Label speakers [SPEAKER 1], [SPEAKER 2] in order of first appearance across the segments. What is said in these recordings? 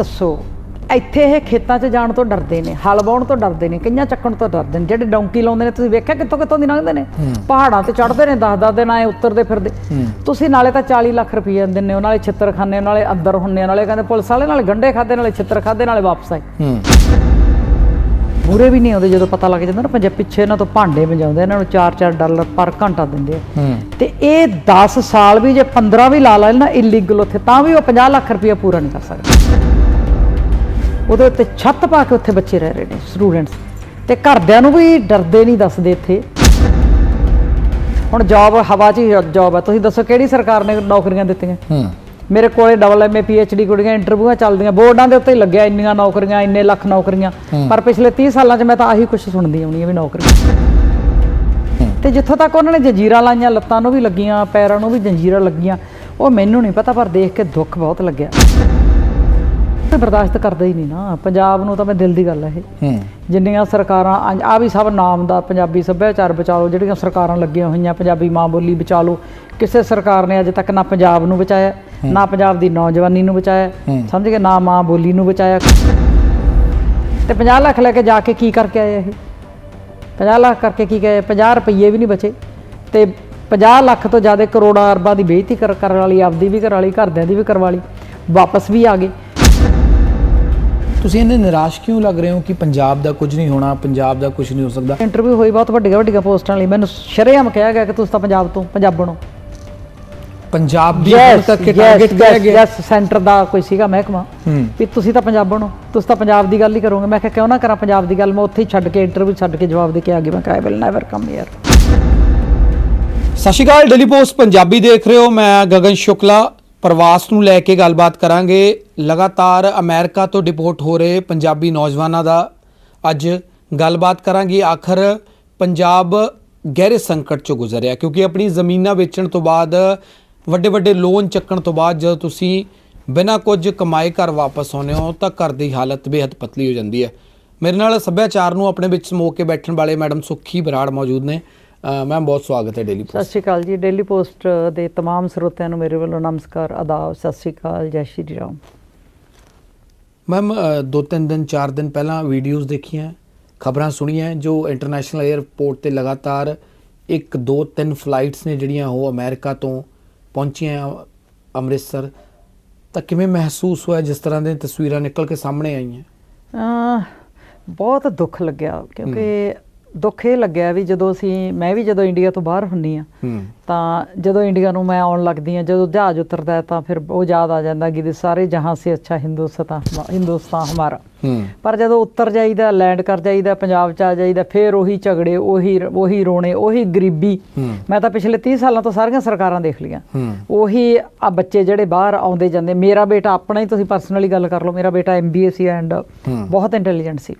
[SPEAKER 1] ਦੱਸੋ। ਇੱਥੇ ਇਹ ਖੇਤਾਂ 'ਚ ਜਾਣ ਤੋਂ ਡਰਦੇ ਨੇ ਹਲ ਵਾਹੁਣ ਤੋਂ ਡਰਦੇ ਨੇ ਕਈਆਂ ਚੱਕਣ ਤੋਂ ਡਰਦੇ ਨੇ। ਜਿਹੜੇ ਡੌਂਕੀ ਲਾਉਂਦੇ ਨੇ ਤੁਸੀਂ ਵੇਖਿਆ ਕਿੱਥੋਂ ਕਿੱਥੋਂ ਦੀ ਲੰਘਦੇ ਨੇ? ਪਹਾੜਾਂ ਤੇ ਚੜ੍ਹਦੇ ਨੇ 10-10 ਦਿਨ ਆਏ ਉੱਤਰਦੇ ਫਿਰਦੇ। ਤੁਸੀਂ ਨਾਲੇ ਤਾਂ 40 ਲੱਖ ਰੁਪਏ ਦਿੰਦੇ ਹੋ ਨਾਲੇ ਛਿੱਤਰ ਖਾਨੇ ਨਾਲੇ ਅੰਦਰ ਹੁੰਨੇ ਨਾਲੇ ਕਹਿੰਦੇ ਪੁਲਿਸ ਵਾਲੇ ਨਾਲੇ ਗੰਡੇ ਖਾਦੇ ਨਾਲੇ ਛਿੱਤਰ ਖਾਦੇ ਨਾਲੇ ਵਾਪਸ ਆਏ। ਮੂਰੇ ਵੀ ਨਹੀਂ ਆਉਂਦੇ ਜਦੋਂ ਪਤਾ ਲੱਗ ਜਾਂਦਾ ਨਾ ਪੰਜਾਬ ਪਿੱਛੇ ਇਹਨਾਂ ਤੋਂ ਭਾਂਡੇ ਵਜਾਉਂਦੇ ਇਹਨਾਂ ਨੂੰ 4-4 ਡਾਲਰ ਪਰ ਘੰਟਾ ਦਿੰਦੇ ਆ। ਤੇ ਇਹ 10 ਸਾਲ ਵੀ ਜੇ 15 ਵੀ ਲਾ ਲੈਣ ਨਾ ਇਲੀਗਲ ਉੱਥੇ ਤਾਂ ਵੀ ਉਹ 50 ਲੱਖ ਰੁਪਏ ਪੂਰਾ ਨਹੀਂ ਕਰ ਸਕਦੇ। ਉਹਦੇ ਉੱਤੇ ਛੱਤ ਪਾ ਕੇ ਉੱਥੇ ਬੱਚੇ ਰਹਿ ਰਹੇ ਨੇ ਸਟੂਡੈਂਟਸ ਤੇ ਘਰਦਿਆਂ ਨੂੰ ਵੀ ਡਰਦੇ ਨਹੀਂ ਦੱਸਦੇ ਇੱਥੇ। ਹੁਣ ਜੌਬ ਹਵਾ 'ਚ ਹੀ ਜੌਬ ਹੈ ਤੁਸੀਂ ਦੱਸੋ ਕਿਹੜੀ ਸਰਕਾਰ ਨੇ ਨੌਕਰੀਆਂ ਦਿੱਤੀਆਂ?
[SPEAKER 2] ਹੂੰ।
[SPEAKER 1] ਮੇਰੇ ਕੋਲੇ ਡਬਲ ਐਮਏ ਪੀਐਚਡੀ ਕੁੜੀਆਂ ਇੰਟਰਵਿਊਆਂ ਚੱਲਦੀਆਂ। ਬੋਰਡਾਂ ਦੇ ਉੱਤੇ ਹੀ ਲੱਗਿਆ ਇੰਨੀਆਂ ਨੌਕਰੀਆਂ ਇੰਨੇ ਲੱਖ ਨੌਕਰੀਆਂ। ਪਰ ਪਿਛਲੇ 30 ਸਾਲਾਂ 'ਚ ਮੈਂ ਤਾਂ ਆਹੀ ਕੁਝ ਸੁਣਦੀ ਆਉਣੀ ਆ ਵੀ ਨੌਕਰੀ। ਤੇ ਜਿੱਥੋਂ ਤੱਕ ਉਹਨਾਂ ਨੇ ਜੰਜੀਰਾਂ ਲਾਈਆਂ ਲੱਤਾਂ ਨੂੰ ਵੀ ਲੱਗੀਆਂ ਪੈਰਾਂ ਨੂੰ ਵੀ ਜੰਜੀਰਾਂ ਲੱਗੀਆਂ ਉਹ ਮੈਨੂੰ ਨਹੀਂ ਪਤਾ ਪਰ ਦੇਖ ਕੇ ਦੁੱਖ ਬਹੁਤ ਲੱਗਿਆ। ਤੇ ਬਰਦਾਸ਼ਤ ਕਰਦਾ ਹੀ ਨਹੀਂ ਨਾ। ਪੰਜਾਬ ਨੂੰ ਤਾਂ ਮੈਂ ਦਿਲ ਦੀ ਗੱਲ ਹੈ ਇਹ। ਜਿੰਨੀਆਂ ਸਰਕਾਰਾਂ ਆ ਵੀ ਸਭ ਨਾਮ ਦਾ ਪੰਜਾਬੀ ਸੱਭਿਆਚਾਰ ਬਚਾਓ ਜਿਹੜੀਆਂ ਸਰਕਾਰਾਂ ਲੱਗੀਆਂ ਹੋਈਆਂ ਪੰਜਾਬੀ ਮਾਂ ਬੋਲੀ ਬਚਾ ਲਓ ਕਿਸੇ ਸਰਕਾਰ ਨੇ ਅਜੇ ਤੱਕ ਨਾ ਪੰਜਾਬ ਨੂੰ ਬਚਾਇਆ ਨਾ ਪੰਜਾਬ ਦੀ ਨੌਜਵਾਨੀ ਨੂੰ ਬਚਾਇਆ ਸਮਝ ਗਏ? ਨਾ ਮਾਂ ਬੋਲੀ ਨੂੰ ਬਚਾਇਆ। ਤੇ 50 ਲੱਖ ਲੈ ਕੇ ਜਾ ਕੇ ਕੀ ਕਰਕੇ ਆਏ ਇਹ? 50 ਲੱਖ ਕਰਕੇ ਕੀ ਗਏ 50 ਰੁਪਏ ਵੀ ਨਹੀਂ ਬਚੇ। ਤੇ 50 ਲੱਖ ਤੋਂ ਜ਼ਿਆਦਾ ਕਰੋੜਾਂ ਅਰਬਾਂ ਦੀ ਬੇਇੱਜ਼ਤੀ ਕਰ ਕਰਨ ਵਾਲੀ ਆਪਦੀ ਵੀ ਕਰ ਵਾਲੀ ਘਰਦਿਆਂ ਦੀ ਵੀ ਕਰਵਾ ਲਈ। ਵਾਪਸ ਵੀ ਆ ਗਏ।
[SPEAKER 2] ਤੁਸੀਂ ਇੰਨੇ ਨਿਰਾਸ਼ ਕਿਉਂ ਲੱਗ ਰਹੇ ਹੋ ਕਿ ਪੰਜਾਬ ਦਾ ਕੁਝ ਨਹੀਂ ਹੋਣਾ ਪੰਜਾਬ ਦਾ ਕੁਝ ਨਹੀਂ ਹੋ ਸਕਦਾ?
[SPEAKER 1] ਇੰਟਰਵਿਊ ਹੋਈ ਬਹੁਤ ਵੱਡੀਆਂ ਵੱਡੀਆਂ ਪੋਸਟਾਂ ਲਈ। ਮੈਨੂੰ ਸ਼ਰੇਆਮ ਕਿਹਾ ਗਿਆ ਕਿ ਤੁਸੀਂ ਤਾਂ ਪੰਜਾਬ ਤੋਂ ਪੰਜਾਬਣ ਹੋ।
[SPEAKER 2] ਪੰਜਾਬ ਦੀ ਹੁਣ ਤੱਕ ਟਾਰਗੇਟ ਕਿਹਾ ਗਿਆ?
[SPEAKER 1] ਯੈਸ ਸੈਂਟਰ ਦਾ ਕੋਈ ਸੀਗਾ ਮਹਿਕਮਾ ਵੀ ਤੁਸੀਂ ਤਾਂ ਪੰਜਾਬਣ ਹੋ। ਤੁਸੀਂ ਤਾਂ ਪੰਜਾਬ ਦੀ ਗੱਲ ਹੀ ਕਰੋਗੇ। ਮੈਂ ਕਿਹਾ ਕਿਉਂ ਨਾ ਕਰਾਂ ਪੰਜਾਬ ਦੀ ਗੱਲ? ਮੈਂ ਉੱਥੇ ਹੀ ਛੱਡ ਕੇ ਇੰਟਰਵਿਊ ਛੱਡ ਕੇ ਜਵਾਬ ਦੇ ਕੇ ਆ ਗਈ ਮੈਂ ਕਿਹਾ I will never come here
[SPEAKER 2] ਸਤਿ ਸ਼੍ਰੀ ਅਕਾਲ ਡੇਲੀ ਪੋਸਟ ਪੰਜਾਬੀ ਦੇਖ ਰਹੇ ਹੋ। ਮੈਂ ਗਗਨ ਸ਼ੁਕਲਾ। ਪ੍ਰਵਾਸ ਨੂੰ ਲੈ ਕੇ ਗੱਲਬਾਤ ਕਰਾਂਗੇ। ਲਗਾਤਾਰ ਅਮਰੀਕਾ ਤੋਂ ਡਿਪੋਰਟ ਹੋ ਰਹੇ ਪੰਜਾਬੀ ਨੌਜਵਾਨਾਂ ਦਾ। ਅੱਜ ਗੱਲਬਾਤ ਕਰਾਂਗੇ ਆਖਰ ਪੰਜਾਬ ਗਹਿਰੇ ਸੰਕਟ ਚੋਂ ਗੁਜ਼ਰਿਆ, ਕਿਉਂਕਿ ਆਪਣੀ ਜ਼ਮੀਨਾਂ ਵੇਚਣ ਤੋਂ ਬਾਅਦ ਵੱਡੇ ਵੱਡੇ ਲੋਨ ਚੱਕਣ ਤੋਂ ਬਾਅਦ ਜਦੋਂ ਤੁਸੀਂ ਬਿਨਾਂ ਕੁਝ ਕਮਾਏ ਘਰ ਵਾਪਸ ਆਉਂਦੇ ਹੋ, ਤਾਂ ਘਰ ਦੀ ਹਾਲਤ ਬੇहद ਪਤਲੀ ਹੋ ਜਾਂਦੀ ਹੈ। ਮੇਰੇ ਨਾਲ ਸੱਭਿਆਚਾਰ ਨੂੰ ਆਪਣੇ ਵਿੱਚ ਸਮੋਕ ਕੇ ਬੈਠਣ ਵਾਲੇ ਮੈਡਮ ਸੁੱਖੀ ਬਰਾੜ ਮੌਜੂਦ ਨੇ। ਮੈਮ ਬਹੁਤ ਸਵਾਗਤ ਹੈ ਡੇਲੀ ਪੋਸਟ
[SPEAKER 1] ਸਤਿ ਸ਼੍ਰੀ ਅਕਾਲ ਜੀ। ਡੇਲੀ ਪੋਸਟ ਦੇ तमाम ਸਰੋਤਿਆਂ ਨੂੰ ਮੇਰੇ ਵੱਲੋਂ ਨਮਸਕਾਰ ਆਦਾਬ ਸਤਿ ਸ਼੍ਰੀ ਅਕਾਲ। ਜੈ ਸ਼੍ਰੀ ਰਾਮ।
[SPEAKER 2] ਮੈਮ ਦੋ ਤਿੰਨ ਦਿਨ ਚਾਰ ਦਿਨ ਪਹਿਲਾਂ ਵੀਡੀਓਜ਼ ਦੇਖੀਆਂ ਖਬਰਾਂ ਸੁਣੀਆਂ ਜੋ ਇੰਟਰਨੈਸ਼ਨਲ 에ਅਰਪੋਰਟ ਤੇ ਲਗਾਤਾਰ ਇੱਕ ਦੋ ਤਿੰਨ ਫਲਾਈਟਸ ਨੇ ਜਿਹੜੀਆਂ ਉਹ ਅਮਰੀਕਾ ਤੋਂ ਪਹੁੰਚੀਆਂ ਅੰਮ੍ਰਿਤਸਰ। ਤਾਂ ਕਿਵੇਂ ਮਹਿਸੂਸ ਹੋਇਆ? ਜਿਸ ਤਰ੍ਹਾਂ ਦੀਆਂ ਤਸਵੀਰਾਂ ਨਿਕਲ ਕੇ ਸਾਹਮਣੇ ਆਈਆਂ।
[SPEAKER 1] ਬਹੁਤ ਦੁੱਖ ਲੱਗਿਆ ਕਿਉਂਕਿ ਦੁੱਖ ਇਹ ਲੱਗਿਆ ਵੀ ਜਦੋਂ ਅਸੀਂ ਮੈਂ ਵੀ ਜਦੋਂ ਇੰਡੀਆ ਤੋਂ ਬਾਹਰ ਹੁੰਨੀ ਆ ਤਾਂ ਜਦੋਂ ਇੰਡੀਆ ਨੂੰ ਮੈਂ ਆਉਣ ਲੱਗਦੀ ਆ ਜਦੋਂ ਜਹਾਜ਼ ਉਤਰਦਾ ਹੈ ਤਾਂ ਫਿਰ ਉਹ ਯਾਦ ਆ ਜਾਂਦਾ ਕਿ ਸਾਰੇ ਜਹਾਂ ਸੇ ਅੱਛਾ ਹਿੰਦੁਸਤਾਨ ਹਿੰਦੁਸਤਾਨ ਹਮਾਰਾ। ਪਰ ਜਦੋਂ ਉੱਤਰ ਜਾਈਦਾ ਲੈਂਡ ਕਰ ਜਾਈਦਾ ਪੰਜਾਬ ਚ ਆ ਜਾਈਦਾ ਫਿਰ ਉਹੀ ਝਗੜੇ ਉਹੀ ਉਹੀ ਰੋਣੇ ਉਹੀ ਗਰੀਬੀ। ਮੈਂ ਤਾਂ ਪਿਛਲੇ 30 ਸਾਲਾਂ ਤੋਂ ਸਾਰੀਆਂ ਸਰਕਾਰਾਂ ਦੇਖ ਲਈਆਂ।
[SPEAKER 2] ਹੂੰ।
[SPEAKER 1] ਉਹੀ ਆ ਬੱਚੇ ਜਿਹੜੇ ਬਾਹਰ ਆਉਂਦੇ ਜਾਂਦੇ ਮੇਰਾ ਬੇਟਾ ਆਪਣਾ ਹੀ ਤੁਸੀਂ ਪਰਸਨਲੀ ਗੱਲ ਕਰ ਲਓ ਮੇਰਾ ਬੇਟਾ ਐਮਬੀਏ ਸੀ ਐਂਡ। ਬਹੁਤ ਇੰਟੈਲੀਜੈਂਟ ਸੀ।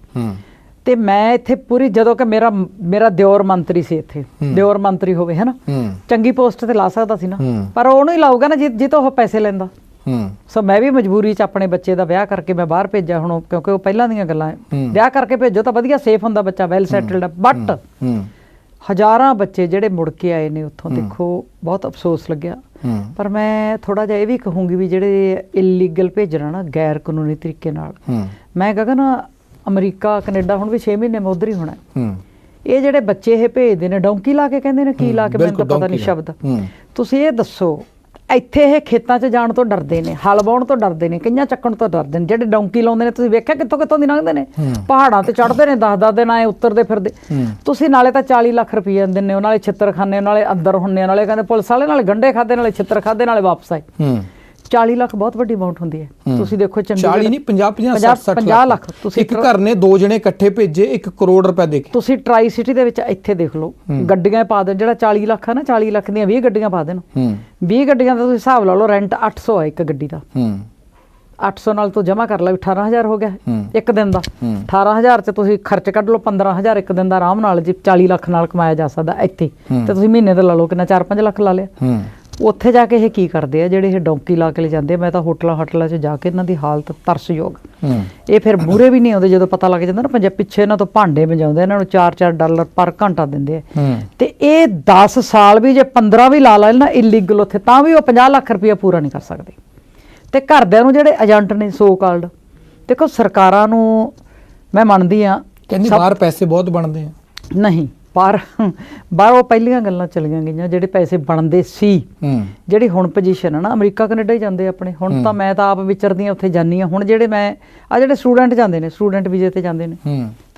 [SPEAKER 1] ਤੇ ਮੈਂ ਇੱਥੇ ਪੂਰੀ ਜਦੋਂ ਕਿ ਮੇਰਾ ਮੇਰਾ ਦਿਓਰ ਮੰਤਰੀ ਸੀ ਇੱਥੇ ਦਿਓਰ ਮੰਤਰੀ ਹੋਵੇ ਹੈ ਨਾ
[SPEAKER 2] ਹੂੰ।
[SPEAKER 1] ਚੰਗੀ ਪੋਸਟ ਤੇ ਲਾ ਸਕਦਾ ਸੀ ਨਾ। ਪਰ ਉਹਨੂੰ ਹੀ ਲਾਊਗਾ ਨਾ ਜਿ ਤੋਂ ਉਹ ਪੈਸੇ ਲੈਂਦਾ।
[SPEAKER 2] ਹੂੰ।
[SPEAKER 1] ਸੋ ਮੈਂ ਵੀ ਮਜਬੂਰੀ 'ਚ ਆਪਣੇ ਬੱਚੇ ਦਾ ਵਿਆਹ ਕਰਕੇ ਮੈਂ ਬਾਹਰ ਭੇਜਿਆ ਹੁਣ ਕਿਉਂਕਿ ਉਹ ਪਹਿਲਾਂ ਦੀਆਂ ਗੱਲਾਂ। ਵਿਆਹ ਕਰਕੇ ਭੇਜੋ ਤਾਂ ਵਧੀਆ ਸੇਫ ਹੁੰਦਾ ਬੱਚਾ ਵੈਲ ਸੈਟਲਡ ਬਟ
[SPEAKER 2] ਹੂੰ।
[SPEAKER 1] ਹਜ਼ਾਰਾਂ ਬੱਚੇ ਜਿਹੜੇ ਮੁੜ ਕੇ ਆਏ ਨੇ ਉੱਥੋਂ ਦੇਖੋ ਬਹੁਤ ਅਫਸੋਸ ਲੱਗਿਆ। ਪਰ ਮੈਂ ਥੋੜਾ ਜਿਹਾ ਇਹ ਵੀ ਕਹੂੰਗੀ ਵੀ ਜਿਹੜੇ ਇਲੀਗਲ ਭੇਜਣਾ ਨਾ ਗੈਰ ਕਾਨੂੰਨੀ ਤਰੀਕੇ ਨਾਲ। ਮੈਂ ਗਗਨ ਅਮਰੀਕਾ ਕੈਨੇਡਾ ਹੁਣ ਵੀ 6 ਮਹੀਨੇ ਮੈਂ ਉੱਧਰ ਹੀ ਹੋਣਾ। ਹੈ। ਇਹ ਜਿਹੜੇ ਬੱਚੇ ਇਹ ਭੇਜਦੇ ਨੇ ਡੌਂਕੀ ਲਾ ਕੇ ਕਹਿੰਦੇ ਨੇ ਕੀ ਲਾ ਕੇ ਮੈਨੂੰ ਤਾਂ ਪਤਾ ਨਹੀਂ। ਸ਼ਬਦ। ਤੁਸੀਂ ਇਹ ਦੱਸੋ ਇੱਥੇ ਇਹ ਖੇਤਾਂ 'ਚ ਜਾਣ ਤੋਂ ਡਰਦੇ ਨੇ ਹਲ ਵਾਹੁਣ ਤੋਂ ਡਰਦੇ ਨੇ ਕਈਆਂ ਚੱਕਣ ਤੋਂ ਡਰਦੇ ਨੇ ਜਿਹੜੇ ਡੌਂਕੀ ਲਾਉਂਦੇ ਨੇ ਤੁਸੀਂ ਵੇਖਿਆ ਕਿੱਥੋਂ ਕਿੱਥੋਂ ਦੀ ਲੰਘਦੇ ਨੇ? ਪਹਾੜਾਂ ਤੇ ਚੜ੍ਹਦੇ ਨੇ 10-10 ਦਿਨ ਆਏ ਉੱਤਰਦੇ ਫਿਰਦੇ। ਤੁਸੀਂ ਨਾਲੇ ਤਾਂ 40 ਲੱਖ ਰੁਪਏ ਦਿੰਦੇ ਹੋ ਨਾਲੇ ਛਿੱਤਰ ਖਾਨੇ ਨਾਲੇ ਅੰਦਰ ਹੁੰਨੇ ਨਾਲੇ ਕਹਿੰਦੇ ਪੁਲਿਸ ਵਾਲੇ ਨਾਲੇ ਗੰਡੇ ਖਾਦੇ ਨਾਲੇ ਛਿੱਤਰ ਖਾਦੇ ਨਾਲੇ ਵਾਪਸ ਆਏ। 40 ਲੱਖ ਬਹੁਤ ਵੱਡੀ ਅਮਾਉਂਟ ਹੁੰਦੀ ਹੈ। ਤੁਸੀਂ ਦੇਖੋ
[SPEAKER 2] 40
[SPEAKER 1] ਚੰਡੀਗੜ੍ਹ
[SPEAKER 2] ਨਹੀਂ 50 50
[SPEAKER 1] ਪੰਜਾਹ-
[SPEAKER 2] 60
[SPEAKER 1] ਪੰਜਾਹ ਲੱਖ। ਤੁਸੀਂ
[SPEAKER 2] ਇੱਕ ਘਰ ਨੇ ਦੋ ਜਣੇ ਇਕੱਠੇ ਭੇਜੇ 1 ਕਰੋੜ ਰੁਪਏ ਦੇ ਕੇ।
[SPEAKER 1] ਤੁਸੀਂ ਟਰਾਈ ਸਿਟੀ ਦੇ ਵਿੱਚ ਇੱਥੇ ਦੇਖ ਲਓ ਗੱਡੀਆਂ ਪਾ ਦੇਣ ਜਿਹੜਾ 40 ਲੱਖ ਆ ਨਾ 40 ਲੱਖ ਦੀਆਂ 20 ਗੱਡੀਆਂ ਪਾ ਦੇਣ।
[SPEAKER 2] ਹੂੰ।
[SPEAKER 1] 20 ਗੱਡੀਆਂ ਦਾ ਤੁਸੀਂ ਹਿਸਾਬ ਲਾ ਲਓ ਰੈਂਟ 800 ਆ ਇੱਕ ਗੱਡੀ ਦਾ।
[SPEAKER 2] ਹੂੰ।
[SPEAKER 1] 800 ਨਾਲ ਤੂੰ ਜਮਾ ਕਰ ਲੈ ਵੀ 18000 ਹੋ ਗਿਆ। ਇੱਕ ਦਿਨ ਦਾ।
[SPEAKER 2] ਹੂੰ।
[SPEAKER 1] 18000 ਚ ਤੁਸੀਂ ਖਰਚ ਕੱਢ ਲਓ 15000 ਇੱਕ ਦਿਨ ਦਾ ਆਰਾਮ ਨਾਲ ਜੀ 40 ਲੱਖ ਨਾਲ ਕਮਾਇਆ ਜਾ ਸਕਦਾ ਇੱਥੇ। ਤੇ ਤੁਸੀਂ ਮਹੀਨੇ ਦਾ ਲਾ ਲਓ ਕਿੰਨਾ 4-5 ਲੱਖ ਲਾ ਲਿਆ। ਉੱਥੇ ਜਾ ਕੇ ਇਹ ਕੀ ਕਰਦੇ ਆ? ਜਿਹੜੇ ਇਹ ਡੌਂਕੀ ਲਾ ਕੇ ਲੈ ਜਾਂਦੇ ਮੈਂ ਤਾਂ ਹੋਟਲਾਂ ਹੋਟਲਾਂ 'ਚ ਜਾ ਕੇ ਇਹਨਾਂ ਦੀ ਹਾਲਤ ਤਰਸਯੋਗ ਇਹ ਫਿਰ ਮੂਰੇ ਵੀ ਨਹੀਂ ਆਉਂਦੇ ਜਦੋਂ ਪਤਾ ਲੱਗ ਜਾਂਦਾ ਨਾ ਪੰਜਾਬ ਪਿੱਛੇ ਇਹਨਾਂ ਤੋਂ ਭਾਂਡੇ ਵਜਾਉਂਦੇ ਇਹਨਾਂ ਨੂੰ 4-4 ਡਾਲਰ ਪਰ ਘੰਟਾ ਦਿੰਦੇ ਆ। ਤੇ ਇਹ 10 ਸਾਲ ਵੀ ਜੇ 15 ਵੀ ਲਾ ਲੈਣ ਨਾ ਇਲੀਗਲ ਉੱਥੇ ਤਾਂ ਵੀ ਉਹ 50 ਲੱਖ ਰੁਪਏ ਪੂਰਾ ਨਹੀਂ ਕਰ ਸਕਦੇ। ਤੇ ਘਰਦਿਆਂ ਨੂੰ ਜਿਹੜੇ ਏਜੰਟ ਨੇ ਸੋ ਕਾਲਡ ਦੇਖੋ ਸਰਕਾਰਾਂ ਨੂੰ ਮੈਂ ਮੰਨਦੀ ਆ
[SPEAKER 2] ਕਹਿੰਦੇ ਬਾਹਰ ਪੈਸੇ ਬਹੁਤ ਬਣਦੇ ਆ।
[SPEAKER 1] ਨਹੀਂ। ਪਰ ਬਾਹਰ ਉਹ ਪਹਿਲੀਆਂ ਗੱਲਾਂ ਚੱਲੀਆਂ ਗਈਆਂ ਜਿਹੜੇ ਪੈਸੇ ਬਣਦੇ ਸੀ। ਜਿਹੜੀ ਹੁਣ ਪੋਜੀਸ਼ਨ ਹੈ ਨਾ ਅਮਰੀਕਾ ਕੈਨੇਡਾ ਹੀ ਜਾਂਦੇ ਆਪਣੇ। ਹੁਣ ਤਾਂ ਮੈਂ ਤਾਂ ਆਪ ਵਿਚਰਦੀ ਆ ਉੱਥੇ ਜਾਨੀ ਆ ਹੁਣ ਜਿਹੜੇ ਮੈਂ ਆ ਜਿਹੜੇ ਸਟੂਡੈਂਟ ਜਾਂਦੇ ਨੇ ਸਟੂਡੈਂਟ ਵੀਜ਼ੇ ਤੇ ਜਾਂਦੇ ਨੇ।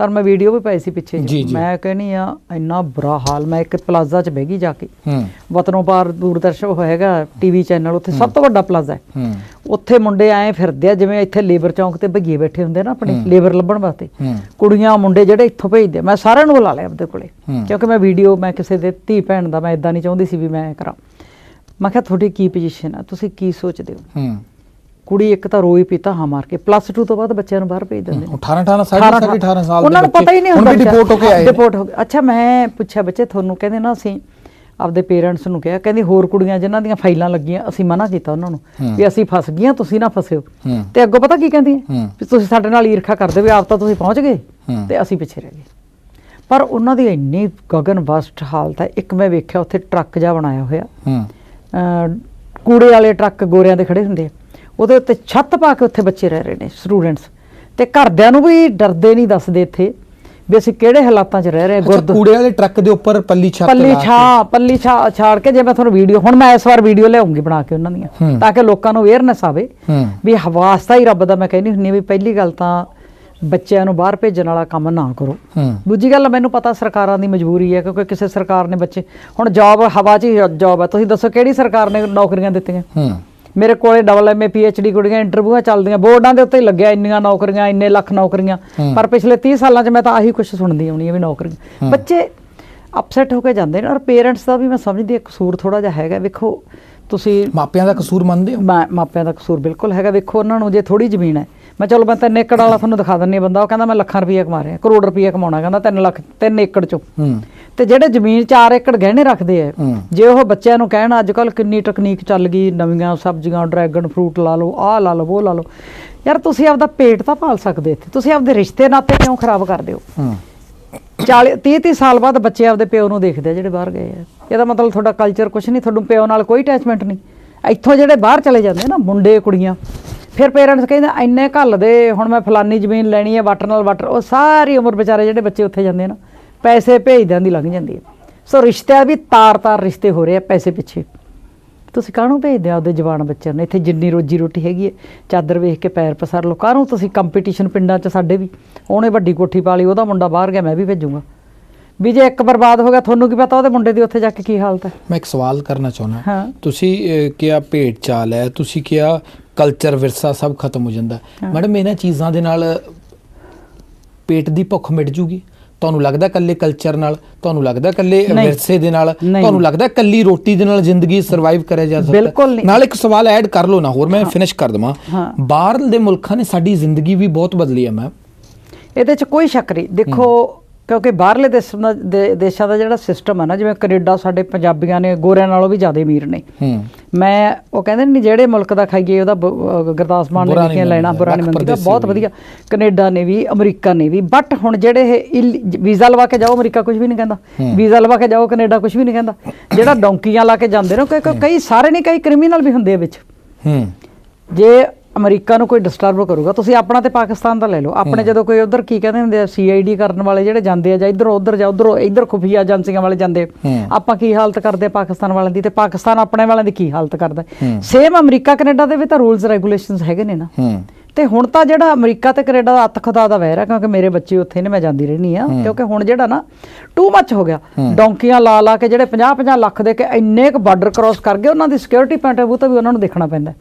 [SPEAKER 1] ਤਾਂ ਮੈਂ ਵੀਡੀਓ ਵੀ ਪਾਈ ਸੀ ਪਿੱਛੇ।
[SPEAKER 2] ਜੀ।
[SPEAKER 1] ਮੈਂ ਕਹਿੰਨੀ ਆ ਇੰਨਾ ਬੁਰਾ ਹਾਲ ਮੈਂ ਇੱਕ ਪਲਾਜ਼ਾ 'ਚ ਬਹਿ ਗਈ ਜਾ ਕੇ। ਵਤਨੋਂ ਪਾਰ ਦੂਰਦਰਸ਼ਨ ਹੋਏਗਾ ਟੀਵੀ ਚੈਨਲ ਉੱਥੇ ਸਭ ਤੋਂ ਵੱਡਾ ਪਲਾਜ਼ਾ ਹੈ। ਉੱਥੇ ਮੁੰਡੇ ਆਏ ਫਿਰਦੇ ਆ ਜਿਵੇਂ ਇੱਥੇ ਲੇਬਰ ਚੌਂਕ ਤੇ ਭਈਏ ਬੈਠੇ ਹੁੰਦੇ ਨਾ ਆਪਣੇ ਲੇਬਰ ਲੱਭਣ ਵਾਸਤੇ। ਕੁੜੀਆਂ ਮੁੰਡੇ ਜਿਹੜੇ ਇੱਥੋਂ ਭੇਜਦੇ ਮੈਂ ਸਾਰਿਆਂ ਨੂੰ ਬੁਲਾ ਲਿਆ ਆਪਦੇ ਕੋਲੇ। ਕਿਉਂਕਿ ਮੈਂ ਵੀਡੀਓ ਮੈਂ ਕਿਸੇ ਦੇ ਧੀ ਭੈਣ ਦਾ ਮੈਂ ਇਦਾਂ ਨਹੀਂ ਚਾਹੁੰਦੀ ਸੀ ਵੀ ਮੈਂ ਕਰਾਂ। ਮੈਂ ਕਿਹਾ ਤੁਹਾਡੀ ਕੀ ਪੋਜੀਸ਼ਨ ਆ? ਤੁਸੀਂ ਕੀ ਸੋਚਦੇ ਹੋ?
[SPEAKER 2] ਹੂੰ।
[SPEAKER 1] ਕੁੜੀ ਇੱਕ ਤਾਂ ਰੋਈ ਪੀਤਾ ਹਾਂ ਮਾਰ ਕੇ ਪਲੱਸ 2 ਤੋਂ ਬਾਅਦ ਬੱਚਿਆਂ ਨੂੰ ਬਾਹਰ ਭੇਜ ਦਿੰਦੇ ਨੇ।
[SPEAKER 2] 18 18 ਸਾਢੇ 18 ਸਾਲ ਦੇ
[SPEAKER 1] ਉਹਨਾਂ ਨੂੰ ਪਤਾ ਹੀ ਨਹੀਂ
[SPEAKER 2] ਹੁਣ
[SPEAKER 1] ਹੁੰਦਾ
[SPEAKER 2] ਵੀ ਡਿਪੋਰਟ ਹੋ ਕੇ ਆਏ।
[SPEAKER 1] ਡਿਪੋਰਟ ਹੋ ਗਏ ਅੱਛਾ ਮੈਂ ਪੁੱਛਿਆ ਬੱਚੇ ਤੁਹਾਨੂੰ ਕਹਿੰਦੇ ਨਾ ਅਸੀਂ ਆਪਦੇ ਪੇਰੈਂਟਸ ਨੂੰ ਕਿਹਾ ਕਹਿੰਦੀ ਹੋਰ ਕੁੜੀਆਂ ਜਿਨ੍ਹਾਂ ਦੀਆਂ ਫਾਈਲਾਂ ਲੱਗੀਆਂ ਅਸੀਂ ਮਨਾ ਕੀਤਾ ਉਹਨਾਂ ਨੂੰ। ਵੀ ਅਸੀਂ ਫਸ ਗਈਆਂ ਤੁਸੀਂ ਨਾ ਫਸਿਓ। ਤੇ ਅੱਗੋਂ ਪਤਾ ਕੀ ਕਹਿੰਦੀ। ਵੀ ਤੁਸੀਂ ਸਾਡੇ ਨਾਲ ਈਰਖਾ ਕਰਦੇ ਵੀ ਆਪ ਤਾਂ ਤੁਸੀਂ ਪਹੁੰਚ ਗਏ। ਤੇ ਅਸੀਂ ਪਿੱਛੇ ਰਹਿ ਗਏ। ਪਰ ਉਹਨਾਂ ਦੀ ਇੰਨੀ ਗਗਨ ਵਸਟ ਹਾਲਤ ਹੈ ਇੱਕ ਮੈਂ ਵੇਖਿਆ ਉੱਥੇ ਟਰੱਕ ਜਿਹਾ ਬਣਾਇਆ ਹੋਇਆ। ਕੂੜੇ ਵਾਲੇ ਟਰੱਕ ਗੋਰਿਆਂ ਦੇ ਖੜੇ ਹੁੰਦੇ ਆ। ਉਹਦੇ ਉੱਤੇ ਛੱਤ ਪਾ ਕੇ ਉੱਥੇ ਬੱਚੇ ਰਹਿ ਰਹੇ ਨੇ ਸਟੂਡੈਂਟਸ ਤੇ ਘਰਦਿਆਂ ਨੂੰ ਵੀ ਡਰਦੇ ਨਹੀਂ ਦੱਸਦੇ ਇੱਥੇ ਵੀ ਅਸੀਂ ਕਿਹੜੇ ਹਾਲਾਤਾਂ 'ਚ ਰਹਿ ਰਹੇ ਗੁਰਦ
[SPEAKER 2] ਕੂੜੇ ਵਾਲੇ ਟਰੱਕ ਦੇ ਉੱਪਰ ਪੱਲੀ ਛੱਤ
[SPEAKER 1] ਪੱਲੀ। ਛਾ ਪੱਲੀ ਛਾ ਛਾੜ ਕੇ ਜੇ ਮੈਂ ਤੁਹਾਨੂੰ ਵੀਡੀਓ ਹੁਣ ਮੈਂ ਇਸ ਵਾਰ ਵੀਡੀਓ ਲਿਆਉਂਗੀ ਬਣਾ ਕੇ ਉਹਨਾਂ ਦੀਆਂ। ਤਾਂ ਕਿ ਲੋਕਾਂ ਨੂੰ ਅਵੇਅਰਨੈਸ ਆਵੇ ਵੀ ਹਵਾਸਤਾ ਹੀ ਰੱਬ ਦਾ ਮੈਂ ਕਹਿੰਦੀ ਹੁੰਨੀ ਵੀ ਪਹਿਲੀ ਗੱਲ ਤਾਂ ਬੱਚਿਆਂ ਨੂੰ ਬਾਹਰ ਭੇਜਣ ਵਾਲਾ ਕੰਮ ਨਾ ਕਰੋ। ਦੂਜੀ ਗੱਲ ਮੈਨੂੰ ਪਤਾ ਸਰਕਾਰਾਂ ਦੀ ਮਜਬੂਰੀ ਹੈ ਕਿਉਂਕਿ ਕਿਸੇ ਸਰਕਾਰ ਨੇ ਬੱਚੇ ਹੁਣ ਜੌਬ ਹਵਾ 'ਚ ਹੀ ਜੌਬ ਹੈ ਤੁਸੀਂ ਦੱਸੋ ਕਿਹੜੀ ਸਰਕਾਰ ਨੇ ਨੌਕਰੀਆਂ ਦਿੱਤੀਆਂ? ਮੇਰੇ ਕੋਲੇ ਡਬਲ ਐਮਏ ਪੀਐਚਡੀ ਕੁੜੀਆਂ ਇੰਟਰਵਿਊਆਂ ਚੱਲਦੀਆਂ ਬੋਰਡਾਂ ਦੇ ਉੱਤੇ ਹੀ ਲੱਗਿਆ ਇੰਨੀਆਂ ਨੌਕਰੀਆਂ ਇੰਨੇ ਲੱਖ ਨੌਕਰੀਆਂ। ਪਰ ਪਿਛਲੇ 30 ਸਾਲਾਂ 'ਚ ਮੈਂ ਤਾਂ ਆਹੀ ਕੁਝ ਸੁਣਦੀ ਆਉਣੀ ਹੈ ਵੀ ਨੌਕਰੀਆਂ ਬੱਚੇ ਅਪਸੈਟ ਹੋ ਕੇ ਜਾਂਦੇ ਨੇ ਔਰ ਪੇਰੈਂਟਸ ਦਾ ਵੀ ਮੈਂ ਸਮਝਦੀ ਹਾਂ ਕਸੂਰ ਥੋੜਾ ਜਿਹਾ ਹੈਗਾ। ਵੇਖੋ ਤੁਸੀਂ
[SPEAKER 2] ਮਾਪਿਆਂ ਦਾ ਕਸੂਰ ਮੰਨਦੇ ਹੋ?
[SPEAKER 1] ਮਾ- ਮਾਪਿਆਂ ਦਾ ਕਸੂਰ ਬਿਲਕੁਲ ਹੈਗਾ। ਵੇਖੋ ਉਹਨਾਂ ਨੂੰ ਜੇ ਥੋੜੀ ਜ਼ਮੀਨ ਹੈ ਮੈਂ ਚਲੋ ਮੈਂ ਤਿੰਨ ਏਕੜ ਵਾਲਾ ਤੁਹਾਨੂੰ ਦਿਖਾ ਦਿੰਨੀ ਬੰਦਾ ਉਹ ਕਹਿੰਦਾ ਮੈਂ ਲੱਖਾਂ ਰੁਪਏ ਕਮਾ ਰਿਹਾ ਕਰੋੜ ਰੁਪਏ ਕਮਾਉਣਾ ਕਹਿੰਦਾ 3 ਲੱਖ 3 ਏਕੜ ਚੋਂ। ਤੇ ਜਿਹੜੇ ਜ਼ਮੀਨ 4 ਏਕੜ ਗਹਿਣੇ ਰੱਖਦੇ ਆ। ਜੇ ਉਹ ਬੱਚਿਆਂ ਨੂੰ ਕਹਿਣ ਅੱਜ ਕੱਲ ਕਿੰਨੀ ਟੈਕਨੀਕ ਚੱਲ ਗਈ ਨਵੀਆਂ ਸਬਜ਼ੀਆਂ ਡਰੈਗਨ ਫਰੂਟ ਲਾ ਲਓ ਆਹ ਲਾ ਲਓ ਉਹ ਲਾ ਲਓ। ਯਾਰ ਤੁਸੀਂ ਆਪਦਾ ਪੇਟ ਤਾਂ ਪਾਲ ਸਕਦੇ ਇੱਥੇ ਤੁਸੀਂ ਆਪਦੇ ਰਿਸ਼ਤੇ ਨਾਤੇ ਕਿਉਂ ਖਰਾਬ ਕਰਦੇ ਹੋ?
[SPEAKER 2] ਹੂੰ।
[SPEAKER 1] 40 30 30 ਸਾਲ ਬਾਅਦ ਬੱਚੇ ਆਪਦੇ ਪਿਓ ਨੂੰ ਦੇਖਦੇ ਆ ਜਿਹੜੇ ਬਾਹਰ ਗਏ ਆ। ਇਹਦਾ ਮਤਲਬ ਤੁਹਾਡਾ ਕਲਚਰ ਕੁਝ ਨਹੀਂ ਤੁਹਾਨੂੰ ਪਿਓ ਨਾਲ ਕੋਈ ਅਟੈਚਮੈਂਟ ਨਹੀਂ। ਇੱਥੋਂ ਜਿਹੜੇ ਬਾਹਰ ਚਲੇ ਜਾਂਦੇ ਨਾ ਮੁੰਡੇ ਕੁੜੀਆਂ ਫਿਰ ਪੇਰੈਂਟਸ ਕਹਿੰਦੇ ਇੰਨੇ ਘੱਲਦੇ ਹੁਣ ਮੈਂ ਫਲਾਨੀ ਜ਼ਮੀਨ ਲੈਣੀ ਹੈ ਵਾਟਰ ਨਾਲ ਵਾਟਰ ਉਹ ਸਾਰੀ ਉਮਰ ਵਿਚਾਰੇ ਜਿਹੜੇ ਬੱਚੇ ਉੱਥੇ ਜਾਂਦੇ ਨਾ ਪੈਸੇ ਭੇਜਦਿਆਂ ਦੀ ਲੰਘ ਜਾਂਦੀ ਹੈ। ਸੋ ਰਿਸ਼ਤਿਆਂ ਵੀ ਤਾਰ-ਤਾਰ ਰਿਸ਼ਤੇ ਹੋ ਰਹੇ ਆ ਪੈਸੇ ਪਿੱਛੇ। ਤੁਸੀਂ ਕਾਹਨੂੰ ਭੇਜਦੇ ਆ ਉਹਦੇ ਜਵਾਨ ਬੱਚਿਆਂ ਨੂੰ? ਇੱਥੇ ਜਿੰਨੀ ਰੋਜੀ ਰੋਟੀ ਹੈਗੀ ਹੈ ਚਾਦਰ ਵੇਖ ਕੇ ਪੈਰ ਪਸਾਰ ਲੋ ਕਾਹਨੂੰ ਤੁਸੀਂ ਕੰਪੀਟੀਸ਼ਨ ਪਿੰਡਾਂ 'ਚ ਸਾਡੇ ਵੀ? ਉਹਨੇ ਵੱਡੀ ਕੋਠੀ ਪਾ ਲਈ ਉਹਦਾ ਮੁੰਡਾ ਬਾਹਰ ਗਿਆ ਮੈਂ ਵੀ ਭੇਜੂਗਾ। ਵੀ ਜੇ ਇੱਕ ਬਰਬਾਦ ਹੋ ਗਿਆ ਤੁਹਾਨੂੰ ਕੀ ਪਤਾ ਉਹਦੇ ਮੁੰਡੇ ਦੀ ਉੱਥੇ ਜਾ ਕੇ ਕੀ ਹਾਲਤ ਹੈ?
[SPEAKER 2] ਮੈਂ ਇੱਕ ਸਵਾਲ ਕਰਨਾ ਚਾਹੁੰਦਾ। ਤੁਸੀਂ ਕਿਹਾ ਭੇਡ ਚਾਲ ਹੈ ਤੁਸੀਂ ਕਿਹਾ ਕਲਚਰ ਵਿਰਸਾ ਸਭ ਖਤਮ ਹੋ ਜਾਂਦਾ ਮੈਡਮ ਇਹਨਾਂ ਚੀਜ਼ਾਂ ਦੇ ਨਾਲ ਪੇਟ ਦੀ ਭੁੱਖ ਮਿਟ ਜੂਗੀ ਤੁਹਾਨੂੰ ਲੱਗਦਾ ਕੱਲੇ ਕਲਚਰ ਨਾਲ ਤੁਹਾਨੂੰ ਲੱਗਦਾ ਕੱਲੇ। ਵਿਰਸੇ ਦੇ ਨਾਲ। ਤੁਹਾਨੂੰ ਲੱਗਦਾ ਕੱਲੀ ਰੋਟੀ ਦੇ ਨਾਲ ਜ਼ਿੰਦਗੀ ਸਰਵਾਈਵ ਕਰਿਆ ਜਾ ਸਕਦਾ। ਨਾਲ ਇੱਕ ਸਵਾਲ ਐਡ ਕਰ ਲਓ ਨਾ ਹੋਰ ਮੈਂ ਫਿਨਿਸ਼ ਕਰ ਦਵਾਂ। ਬਾਹਰ ਦੇ ਮੁਲਕਾਂ ਨੇ ਸਾਡੀ ਜ਼ਿੰਦਗੀ ਵੀ ਬਹੁਤ ਬਦਲੀ ਹੈ ਮੈਮ
[SPEAKER 1] ਇਹਦੇ 'ਚ ਕੋਈ ਸ਼ੱਕ ਨਹੀਂ ਦੇਖੋ ਕਿਉਂਕਿ ਬਾਹਰਲੇ ਦੇਸ਼ਾਂ ਦਾ ਦੇ- ਦੇਸ਼ਾਂ ਦਾ ਜਿਹੜਾ ਸਿਸਟਮ ਹੈ ਨਾ ਜਿਵੇਂ ਕੈਨੇਡਾ ਸਾਡੇ ਪੰਜਾਬੀਆਂ ਨੇ ਗੋਰਿਆਂ ਨਾਲੋਂ ਵੀ ਜ਼ਿਆਦਾ ਅਮੀਰ ਨੇ।
[SPEAKER 2] ਹੂੰ।
[SPEAKER 1] ਮੈਂ ਉਹ ਕਹਿੰਦੇ ਨੇ ਜਿਹੜੇ ਮੁਲਕ ਦਾ ਖਾਈਏ ਉਹਦਾ ਬ- ਅਹ ਗੁਰਦਾਸ ਮਾਨ ਨੇ
[SPEAKER 2] ਬੁਰਾ
[SPEAKER 1] ਲਿਖਿਆ
[SPEAKER 2] ਨਹੀਂ
[SPEAKER 1] ਲੈਣਾ
[SPEAKER 2] ਮੰਨਦਾ,
[SPEAKER 1] ਬੁਰਾ ਨਹੀਂ
[SPEAKER 2] ਲੱਖ
[SPEAKER 1] ਮੰਨਦਾ
[SPEAKER 2] ਪਰਦੇਸੀ
[SPEAKER 1] ਬਹੁਤ
[SPEAKER 2] ਵੀ।
[SPEAKER 1] ਵਧੀਆ। ਕੈਨੇਡਾ ਨੇ ਵੀ ਅਮਰੀਕਾ ਨੇ ਵੀ ਬਟ ਹੁਣ ਜਿਹੜੇ ਇਹ ਵੀਜ਼ਾ ਲਵਾ ਕੇ ਜਾਓ ਅਮਰੀਕਾ ਕੁਝ ਵੀ ਨਹੀਂ ਕਹਿੰਦਾ। ਵੀਜ਼ਾ ਲਵਾ ਕੇ ਜਾਓ ਕੈਨੇਡਾ ਕੁਝ ਵੀ ਨਹੀਂ ਕਹਿੰਦਾ। ਜਿਹੜਾ ਡੌਂਕੀਆਂ ਲਾ ਕੇ ਜਾਂਦੇ ਨੇ ਕਿਉਂਕਿ ਕਈ ਸਾਰੇ ਨਹੀਂ ਕਈ ਕ੍ਰਿਮੀਨਲ ਵੀ ਹੁੰਦੇ ਆ ਵਿੱਚ।
[SPEAKER 2] ਹੂੰ।
[SPEAKER 1] ਜੇ ਅਮਰੀਕਾ ਨੂੰ ਕੋਈ ਡਿਸਟਰਬ ਕਰੂਗਾ। ਤੁਸੀਂ ਆਪਣਾ ਤੇ ਪਾਕਿਸਤਾਨ ਦਾ ਲੈ ਲਓ। ਆਪਣੇ ਜਦੋਂ ਕੋਈ ਉਧਰ ਕੀ ਕਹਿੰਦੇ ਹੁੰਦੇ ਆ ਸੀਆਈਡੀ ਕਰਨ ਵਾਲੇ ਜਿਹੜੇ ਜਾਂਦੇ ਆ ਜਾਂ ਇਧਰੋਂ ਉਧਰ ਜਾਂ ਉਧਰੋਂ ਇਧਰ ਖੁਫੀਆ ਏਜੰਸੀਆਂ ਵਾਲੇ ਜਾਂਦੇ। ਆਪਾਂ ਕੀ ਹਾਲਤ ਕਰਦੇ ਆ ਪਾਕਿਸਤਾਨ ਵਾਲਿਆਂ ਦੀ? ਤੇ ਪਾਕਿਸਤਾਨ ਆਪਣੇ ਵਾਲਿਆਂ ਦੀ ਕੀ ਹਾਲਤ ਕਰਦਾ। ਸੇਮ ਅਮਰੀਕਾ ਕੈਨੇਡਾ ਦੇ ਵੀ ਤਾਂ ਰੂਲਸ ਰੈਗੂਲੇਸ਼ਨਸ ਹੈਗੇ ਨੇ ਨਾ। ਤੇ ਹੁਣ ਤਾਂ ਜਿਹੜਾ ਅਮਰੀਕਾ ਤੇ ਕੈਨੇਡਾ ਦਾ ਅੱਤ ਖੁਦਾ ਦਾ ਵੈਰ ਹੈ ਕਿਉਂਕਿ ਮੇਰੇ ਬੱਚੇ ਉੱਥੇ ਨੇ ਮੈਂ ਜਾਂਦੀ ਰਹਿਣੀ ਆ ਕਿਉਂਕਿ ਹੁਣ ਜਿਹੜਾ ਨਾ ਟੂ ਮੱਚ ਹੋ ਗਿਆ। ਡੌਂਕੀਆਂ ਲਾ ਲਾ ਕੇ ਜਿਹੜੇ 50 50 ਲੱਖ ਦੇ ਕੇ ਇੰਨੇ ਕੁ ਬਾਰਡਰ ਕ੍ਰਾਸ ਕਰ ਗਏ ਉਹਨਾਂ ਦੀ ਸਿਕਿਉਰਿਟੀ ਪੁਆਇੰਟ ਆਫ ਤਾਂ ਵੀ ਉਹਨਾਂ ਨੂੰ ਦੇਖਣਾ ਪੈਂਦਾ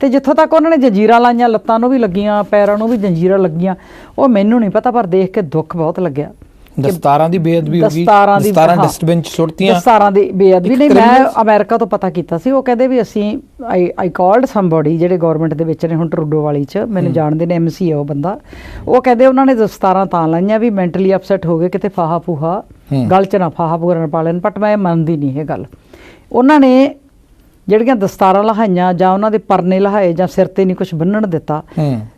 [SPEAKER 1] ਤੇ ਜਿੱਥੋਂ ਤੱਕ ਉਹਨਾਂ ਨੇ ਜੰਜੀਰਾਂ ਲਾਈਆਂ ਲੱਤਾਂ ਨੂੰ ਵੀ ਲੱਗੀਆਂ ਪੈਰਾਂ ਨੂੰ ਵੀ ਜੰਜੀਰਾਂ ਲੱਗੀਆਂ ਉਹ ਮੈਨੂੰ ਨਹੀਂ ਪਤਾ ਪਰ ਦੇਖ ਕੇ ਦੁੱਖ ਬਹੁਤ ਲੱਗਿਆ।
[SPEAKER 2] ਦਸਤਾਰਾਂ ਦੀ ਬੇਅਦਬੀ ਹੋ ਗਈ
[SPEAKER 1] ਦਸਤਾਰਾਂ ਦੀ
[SPEAKER 2] ਦਸਤਾਰਾਂ। ਡਸਟਬਿਨ ਚ ਸੁੱਟਤੀਆਂ
[SPEAKER 1] ਦਸਤਾਰਾਂ ਦੀ ਬੇਅਦਬੀ ਨਹੀਂ ਮੈਂ ਅਮਰੀਕਾ ਤੋਂ ਪਤਾ ਕੀਤਾ ਸੀ ਉਹ ਕਹਿੰਦੇ ਵੀ ਅਸੀਂ ਆਈ ਆਈ ਕਾਲਡ ਸਮਬਡੀ ਜਿਹੜੇ ਗਵਰਨਮੈਂਟ ਦੇ ਵਿੱਚ ਨੇ ਹੁਣ ਟਰੂਡੋ ਵਾਲੀ ਚ ਮੈਨੂੰ ਜਾਣਦੇ ਨੇ ਐਮਸੀ ਹੈ ਉਹ ਬੰਦਾ ਉਹ ਕਹਿੰਦੇ ਉਹਨਾਂ ਨੇ ਦਸਤਾਰਾਂ ਤਾਂ ਲਾਈਆਂ ਵੀ ਮੈਂਟਲੀ ਅਪਸੈਟ ਹੋ ਗਏ ਕਿਤੇ ਫਾਹਾ ਫੂਹਾ। ਗੱਲ ਚ ਨਾ ਫਾਹਾ ਪੂਰਾ ਨਾ ਪਾ ਲੈਣ ਬਟ ਮੈਂ ਮੰਨਦੀ ਨਹੀਂ ਇਹ ਗੱਲ ਉਹਨਾਂ ਨੇ ਜਿਹੜੀਆਂ ਦਸਤਾਰਾਂ ਲਹਾਈਆਂ ਜਾਂ ਉਹਨਾਂ ਦੇ ਪਰਨੇ ਲਹਾਏ ਜਾਂ ਸਿਰ ਤੇ ਨਹੀਂ ਕੁਝ ਬੰਨਣ ਦਿੱਤਾ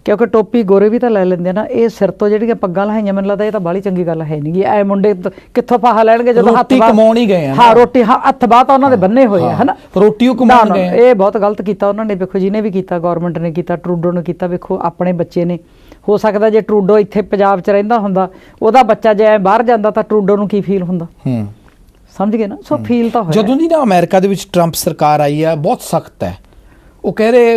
[SPEAKER 1] ਕਿਉਂਕਿ ਟੋਪੀ ਗੋਰੇ ਵੀ ਤਾਂ ਲੈ ਲੈਂਦੇ ਨਾ ਇਹ ਸਿਰ ਤੋਂ ਜਿਹੜੀਆਂ ਪੱਗਾਂ ਲਹਾਈਆਂ ਮੈਨੂੰ ਲੱਗਦਾ ਇਹ ਤਾਂ ਬਾਹਲੀ ਚੰਗੀ ਗੱਲ ਹੈ ਨਹੀਂਗੀ ਐ ਮੁੰਡੇ ਕਿੱਥੋਂ ਫਾਹਾ ਲੈਣਗੇ ਜਦੋਂ ਹੱਥ
[SPEAKER 2] ਰੋਟੀ ਕਮਾਉਣ ਹੀ ਗਏ ਆ।
[SPEAKER 1] ਹਾਂ ਰੋਟੀ ਹਾਂ ਹੱਥ ਬਾਹ ਤਾਂ ਉਹਨਾਂ ਦੇ ਬੰਨੇ ਹੋਏ ਆ ਹਨਾ?
[SPEAKER 2] ਰੋਟੀ ਉਹ ਕਮਾਉਣ ਗਏ।
[SPEAKER 1] ਇਹ ਬਹੁਤ ਗਲਤ ਕੀਤਾ ਉਹਨਾਂ ਨੇ ਵੇਖੋ ਜਿਹਨੇ ਵੀ ਕੀਤਾ ਗਵਰਨਮੈਂਟ ਨੇ ਕੀਤਾ ਟਰੂਡੋ ਨੇ ਕੀਤਾ ਵੇਖੋ ਆਪਣੇ ਬੱਚੇ ਨੇ। ਹੋ ਸਕਦਾ ਜੇ ਟਰੂਡੋ ਇੱਥੇ ਪੰਜਾਬ 'ਚ ਰਹਿੰਦਾ ਹੁੰਦਾ ਉਹਦਾ ਬੱਚਾ ਜੇ ਬਾਹਰ ਜਾਂਦਾ ਤਾਂ ਟਰੂਡੋ ਨੂੰ ਕੀ ਫੀਲ ਹੁੰਦਾ?
[SPEAKER 2] ਹੂੰ।
[SPEAKER 1] ਸਮਝ ਗਏ ਨਾ? ਸੋ ਫੀਲ ਤਾਂ ਹੋਇਆ।
[SPEAKER 2] ਜਦੋਂ ਦੀ ਨਾ ਅਮਰੀਕਾ ਦੇ ਵਿੱਚ ਟਰੰਪ ਸਰਕਾਰ ਆਈ ਹੈ ਬਹੁਤ ਸਖਤ ਹੈ। ਉਹ ਕਹਿ ਰਹੇ